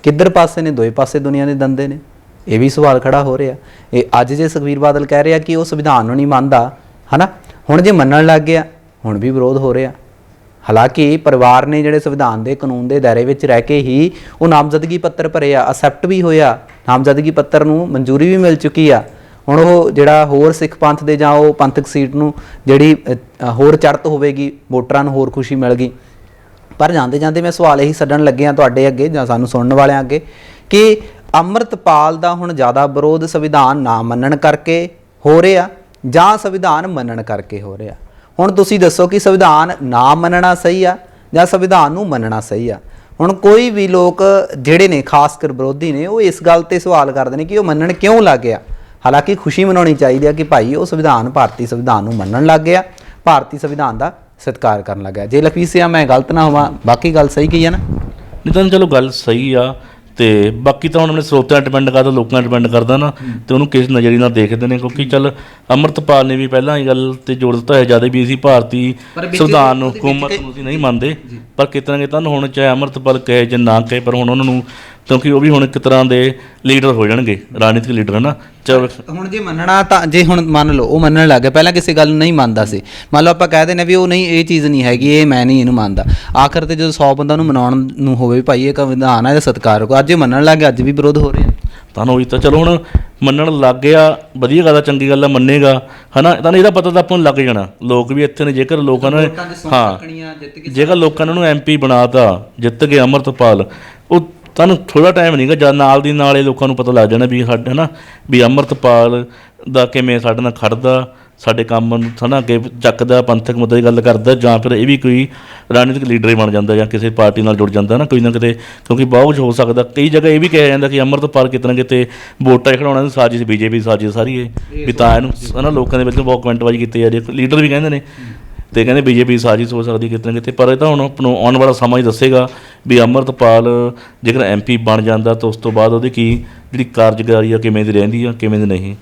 ਕਿੱਧਰ ਪਾਸੇ ਨੇ? ਦੋਏ ਪਾਸੇ ਦੁਨੀਆ ਦੇ ਦੰਦੇ ਨੇ। ਇਹ ਵੀ ਸਵਾਲ ਖੜਾ ਹੋ ਰਿਹਾ। ਇਹ ਅੱਜ ਜੇ ਸੁਖਬੀਰ ਬਾਦਲ ਕਹਿ ਰਿਹਾ ਕਿ ਉਹ ਸੰਵਿਧਾਨ ਨੂੰ ਨਹੀਂ ਮੰਨਦਾ, ਹਨਾ? ਹੁਣ ਜੇ ਮੰਨਣ ਲੱਗ ਗਿਆ, ਹੁਣ ਵੀ ਵਿਰੋਧ ਹੋ ਰਿਹਾ। ਹਾਲਾਂਕਿ ਪਰਿਵਾਰ ਨੇ ਜਿਹੜੇ ਸੰਵਿਧਾਨ ਦੇ ਕਾਨੂੰਨ ਦੇ ਦਾਇਰੇ ਵਿੱਚ ਰਹਿ ਕੇ ਹੀ ਉਹ ਨਾਮਜ਼ਦਗੀ ਪੱਤਰ ਭਰਿਆ, ਅਸੈਪਟ ਵੀ ਹੋਇਆ। ਨਾਮਜ਼ਦਗੀ ਪੱਤਰ ਨੂੰ ਮਨਜ਼ੂਰੀ ਵੀ ਮਿਲ ਚੁੱਕੀ ਆ। ਹੁਣ ਉਹ ਜਿਹੜਾ ਹੋਰ ਸਿੱਖ ਪੰਥ ਦੇ ਜਾਂ ਉਹ ਪੰਥਕ ਸੀਟ ਨੂੰ ਜਿਹੜੀ ਹੋਰ ਚੜ੍ਹਤ ਹੋਵੇਗੀ, ਵੋਟਰਾਂ ਨੂੰ ਹੋਰ ਖੁਸ਼ੀ ਮਿਲ ਗਈ ਪਰ ਜਾਂਦੇ ਜਾਂਦੇ ਮੈਂ ਸਵਾਲ ਇਹੀ ਛੱਡਣ ਲੱਗਿਆ ਤੁਹਾਡੇ ਅੱਗੇ ਜਾਂ ਸਾਨੂੰ ਸੁਣਨ ਵਾਲਿਆਂ ਅੱਗੇ ਕਿ ਅੰਮ੍ਰਿਤਪਾਲ ਦਾ ਹੁਣ ਜ਼ਿਆਦਾ ਵਿਰੋਧ ਸੰਵਿਧਾਨ ਨਾ ਮੰਨਣ ਕਰਕੇ ਹੋ ਰਿਹਾ ਜਾਂ ਸੰਵਿਧਾਨ ਮੰਨਣ ਕਰਕੇ ਹੋ ਰਿਹਾ? ਹੁਣ ਤੁਸੀਂ ਦੱਸੋ ਕਿ ਸੰਵਿਧਾਨ ਨਾ ਮੰਨਣਾ ਸਹੀ ਆ ਜਾਂ ਸੰਵਿਧਾਨ ਨੂੰ ਮੰਨਣਾ ਸਹੀ ਆ? ਹੁਣ ਕੋਈ ਵੀ ਲੋਕ ਜਿਹੜੇ ਨੇ, ਖਾਸ ਕਰ ਵਿਰੋਧੀ ਨੇ, ਉਹ ਇਸ ਗੱਲ ਤੇ ਸਵਾਲ ਕਰਦੇ ਨੇ ਕਿ ਉਹ ਮੰਨਣ ਕਿਉਂ ਲੱਗ ਗਿਆ? ਹਾਲਾਂਕਿ ਖੁਸ਼ੀ ਮਨਾਉਣੀ ਚਾਹੀਦੀ ਆ ਕਿ ਭਾਈ ਉਹ ਸੰਵਿਧਾਨ, ਭਾਰਤੀ ਸੰਵਿਧਾਨ ਨੂੰ ਮੰਨਣ ਲੱਗ ਗਿਆ। ਭਾਰਤੀ ਸੰਵਿਧਾਨ ਦਾ ਸਤਿਕਾਰ ਕਰਨ ਲੱਗਾ। ਜੇ ਲਖਵੀ ਸਿਆ, ਮੈਂ ਗਲਤ ਨਾ ਹੋਵਾਂ, ਬਾਕੀ ਗੱਲ ਸਹੀ ਕਹੀ ਹੈ ਨਾ ਨਹੀਂ ਤਾਂ ਚਲੋ ਗੱਲ ਸਹੀ ਆ। ਤੇ ਬਾਕੀ ਤਾਂ ਹੁਣ ਆਪਣੇ ਸਰੋਤਿਆਂ ਡਿਪੈਂਡ ਕਰਦਾ ਲੋਕਾਂ ਡਿਪੈਂਡ ਕਰਦਾ ਨਾ ਤੇ ਉਹਨੂੰ ਕਿਸ ਨਜ਼ਰੀਏ ਨਾਲ ਦੇਖਦੇ ਨੇ ਕਿਉਂਕਿ ਚੱਲ ਅੰਮ੍ਰਿਤਪਾਲ ਨੇ ਵੀ ਪਹਿਲਾਂ ਇਹ ਗੱਲ ਤੇ ਜ਼ੋਰ ਦਿੱਤਾ ਹੈ ਜ਼ਿਆਦਾ ਵੀ ਅਸੀਂ ਭਾਰਤੀ ਸੰਵਿਧਾਨ ਨੂੰ ਹਕੂਮਤ ਨੂੰ ਅਸੀਂ ਨਹੀਂ ਮੰਨਦੇ ਪਰ ਕਿਤਨਾ ਕਿਤਾ ਹੁਣ ਚਾਹੇ ਅੰਮ੍ਰਿਤਪਾਲ ਕਹੇ ਜਾਂ ਨਾ ਕਹੇ ਪਰ ਹੁਣ ਉਹਨਾਂ ਨੂੰ ਕਿਉਂਕਿ ਉਹ ਵੀ ਹੁਣ ਇੱਕ ਤਰ੍ਹਾਂ ਦੇ ਲੀਡਰ ਹੋ ਜਾਣਗੇ ਰਾਜਨੀਤਿਕ ਲੀਡਰ ਹਨਾ ਚਲ ਹੁਣ ਜੇ ਮੰਨਣਾ ਤਾਂ ਜੇ ਹੁਣ ਮੰਨ ਲਓ ਉਹ ਮੰਨਣ ਲੱਗ ਗਿਆ ਪਹਿਲਾਂ ਕਿਸੇ ਗੱਲ ਨੂੰ ਨਹੀਂ ਮੰਨਦਾ ਸੀ। ਮੰਨ ਲਓ ਆਪਾਂ ਕਹਿ ਦਿੰਦੇ ਵੀ ਉਹ ਨਹੀਂ ਇਹ ਚੀਜ਼ ਨਹੀਂ ਹੈਗੀ ਇਹ ਮੈਂ ਨਹੀਂ ਇਹਨੂੰ ਮੰਨਦਾ। ਆਖਰ ਤੇ ਜਦੋਂ 100 ਬੰਦਾ ਨੂੰ ਮਨਾਉਣ ਨੂੰ ਹੋਵੇ ਭਾਈ ਇਹ ਸੰਵਿਧਾਨ ਹੈ ਇਹਦਾ ਸਤਿਕਾਰ ਕਰੋ। ਅੱਜ ਇਹ ਮੰਨਣ ਲੱਗ ਗਿਆ ਅੱਜ ਵੀ ਵਿਰੋਧ ਹੋ ਰਿਹਾ ਤਾਂ ਉਹੀ ਤਾਂ ਚਲੋ ਹੁਣ ਮੰਨਣ ਲੱਗ ਗਿਆ ਵਧੀਆ ਗੱਲ ਆ ਚੰਗੀ ਗੱਲ ਆ ਮੰਨੇਗਾ ਹਨਾ ਤਾਂ ਇਹਦਾ ਪਤਾ ਤਾਂ ਆਪਾਂ ਨੂੰ ਲੱਗ ਜਾਣਾ। ਲੋਕ ਵੀ ਇੱਥੇ ਨੇ ਜੇਕਰ ਲੋਕਾਂ ਨੇ ਹਾਂ ਜੇਕਰ ਲੋਕਾਂ ਨੇ ਉਹਨੂੰ ਐਮਪੀ ਬਣਾਤਾ ਜਿੱਤ ਗਏ ਅਮਰਤਪਾਲ ਉਹ ਤੁਹਾਨੂੰ ਥੋੜਾ ਟਾਈਮ ਨਹੀਂਗਾ ਜਦ ਨਾਲ ਦੀ ਨਾਲ ਇਹ ਲੋਕਾਂ ਨੂੰ ਪਤਾ ਲੱਗ ਜਾਣਾ ਵੀ ਸਾਡੇ ਨਾ ਵੀ ਅਮਰਤਪਾਲ ਦਾ ਕਿਵੇਂ ਸਾਡੇ ਨਾਲ ਖੜਦਾ, ਸਾਡੇ ਕੰਮ ਨੂੰ, ਹਨਾ, ਅੱਗੇ ਚੱਕਦਾ, ਪੰਥਕ ਮੁੱਦੇ ਦੀ ਗੱਲ ਕਰਦਾ, ਜਾਂ ਫਿਰ ਇਹ ਵੀ ਕੋਈ ਰਾਜਨੀਤਿਕ ਲੀਡਰ ਹੀ ਬਣ ਜਾਂਦਾ, ਜਾਂ ਕਿਸੇ ਪਾਰਟੀ ਨਾਲ ਜੁੜ ਜਾਂਦਾ ਨਾ ਕੋਈ ਨਾ ਕਿਤੇ, ਕਿਉਂਕਿ ਬਹੁਤ ਕੁਝ ਹੋ ਸਕਦਾ। ਕਈ ਜਗ੍ਹਾ ਇਹ ਵੀ ਕਿਹਾ ਜਾਂਦਾ ਕਿ ਅਮਰਤਪਾਲ ਕਿਤੇ ਨਾ ਕਿਤੇ ਵੋਟਾਂ ਖੜਾਉਣਾ ਦੀ ਸਾਜ਼ਿਸ਼, ਬੀਜੇਪੀ ਦੀ ਸਾਜ਼ਿਸ਼ ਸਾਰੀ ਇਹ, ਵੀ ਤਾਂ ਇਹਨੂੰ ਨਾ ਲੋਕਾਂ ਦੇ ਵਿੱਚ ਬਹੁਤ ਕਮੈਂਟਬਾਜ਼ੀ ਕੀਤੀ ਜਾ ਰਹੀ ਹੈ ਲੀਡਰ ਵੀ ਕਹਿੰਦੇ ਨੇ ਤੇ ਕਹਿੰਦੇ ਬੀਜੇਪੀ ਸਾਜ਼ਿਸ਼ ਹੋ ਸਕਦੀ ਕਿਤੇ ਨਾ ਕਿਤੇ, ਪਰ ਇਹ ਤਾਂ ਹੁਣ ਆਪ ਨੂੰ ਆਉਣ ਵਾਲਾ ਸਮਾਂ ਹੀ ਦੱਸੇਗਾ ਵੀ ਅਮਰਤਪਾਲ ਜੇਕਰ ਐਮਪੀ ਬਣ ਜਾਂਦਾ ਤਾਂ ਉਸ ਤੋਂ ਬਾਅਦ ਉਹਦੀ ਕੀ ਜਿਹੜੀ ਕਾਰਜਕਾਰੀ ਆ, ਕਿਵੇਂ ਦੀ ਰਹਿੰਦੀ ਆ, ਕਿਵੇਂ ਦੀ ਨਹੀਂ।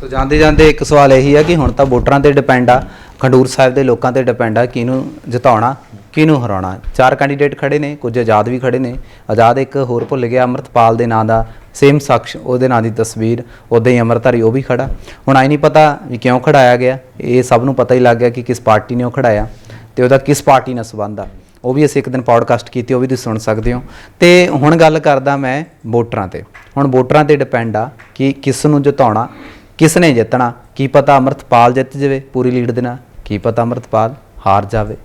ਸੋ ਜਾਂਦੇ ਜਾਂਦੇ ਇੱਕ ਸਵਾਲ ਇਹੀ ਆ ਕਿ ਹੁਣ ਤਾਂ ਵੋਟਰਾਂ ਤੇ ਡਿਪੈਂਡ ਆ, ਖੰਡੂਰ ਸਾਹਿਬ ਦੇ ਲੋਕਾਂ ਤੇ ਡਿਪੈਂਡ ਆ, ਕਿਹਨੂੰ ਜਿਤਾਉਣਾ, ਕਿਹਨੂੰ ਹਰਾਉਣਾ। ਚਾਰ ਕੈਂਡੀਡੇਟ ਖੜੇ ਨੇ, ਕੁਝ ਆਜ਼ਾਦ ਵੀ ਖੜੇ ਨੇ। ਆਜ਼ਾਦ ਇੱਕ ਹੋਰ ਭੁੱਲ ਗਿਆ, ਅਮਰਤਪਾਲ ਦੇ ਨਾਂ ਦਾ ਸੇਮ ਸ਼ਖਸ ਉਹਦੇ ਨਾਂ ਦੀ ਤਸਵੀਰ ਉਦਾਂ ਹੀ ਅਮਰਧਾਰੀ ਉਹ ਵੀ ਖੜਾ। ਹੁਣ ਆਈ ਨਹੀਂ ਪਤਾ ਵੀ ਕਿਉਂ ਖੜਾਇਆ ਗਿਆ। ਇਹ ਸਭ ਨੂੰ ਪਤਾ ਹੀ ਲੱਗ ਗਿਆ ਕਿ ਕਿਸ ਪਾਰਟੀ ਨੇ ਉਹ ਖੜਾਇਆ ਤੇ ਉਹਦਾ ਕਿਸ ਪਾਰਟੀ ਨਾਲ ਸੰਬੰਧ ਆ। ਉਹ ਵੀ ਅਸੀਂ ਇੱਕ ਦਿਨ ਪੌਡਕਾਸਟ ਕੀਤੀ, ਉਹ ਵੀ ਤੁਸੀਂ ਸੁਣ ਸਕਦੇ ਹੋ। ਤੇ ਹੁਣ ਗੱਲ ਕਰਦਾ ਮੈਂ ਵੋਟਰਾਂ ਤੇ। ਹੁਣ ਵੋਟਰਾਂ ਤੇ ਡਿਪੈਂਡ ਆ ਕਿ ਕਿਸ ਨੂੰ ਜਿਤਾਉਣਾ, ਕਿਸ ਨੇ ਜਿੱਤਣਾ। ਕੀ ਪਤਾ ਅਮਰਤਪਾਲ ਜਿੱਤ ਜਾਵੇ ਪੂਰੀ ਲੀਡ ਦੇ ਨਾਲ, ਕੀ ਪਤਾ ਅਮਰਤਪਾਲ ਹਾਰ ਜਾਵੇ।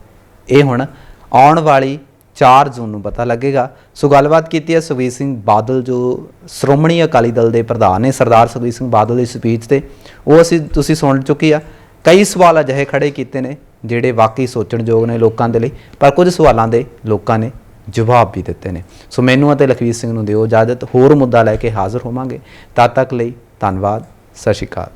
ਇਹ ਹੁਣ ਆਉਣ ਵਾਲੀ 4 ਜੂਨ ਨੂੰ ਪਤਾ ਲੱਗੇਗਾ। ਸੋ ਗੱਲਬਾਤ ਕੀਤੀ ਹੈ ਸੁਖਬੀਰ ਸਿੰਘ ਬਾਦਲ, ਜੋ ਸ਼੍ਰੋਮਣੀ ਅਕਾਲੀ ਦਲ ਦੇ ਪ੍ਰਧਾਨ ਨੇ, ਸਰਦਾਰ ਸੁਖਬੀਰ ਸਿੰਘ ਬਾਦਲ ਦੀ ਸਪੀਚ ਤੇ। ਉਹ ਅਸੀਂ, ਤੁਸੀਂ ਸੁਣ ਚੁੱਕੀ ਆ। ਕਈ ਸਵਾਲ ਅਜਿਹੇ ਖੜੇ ਕੀਤੇ ਨੇ, ਜਿਹੜੇ ਵਾਕਈ ਸੋਚਣਯੋਗ ਨੇ ਲੋਕਾਂ ਦੇ ਲਈ, ਪਰ ਕੁਝ ਸਵਾਲਾਂ ਦੇ ਲੋਕਾਂ ਨੇ ਜਵਾਬ ਵੀ ਦਿੱਤੇ ਨੇ। ਸੋ ਮੈਨੂੰ ਅਤੇ ਲਖਵੀਰ ਸਿੰਘ ਨੂੰ ਦਿਓ ਇਜਾਜ਼ਤ। ਹੋਰ ਮੁੱਦਾ ਲੈ ਕੇ ਹਾਜ਼ਰ ਹੋਵਾਂਗੇ। ਤਦ ਤੱਕ ਲਈ ਧੰਨਵਾਦ। ਸਤਿ ਸ਼੍ਰੀ ਅਕਾਲ।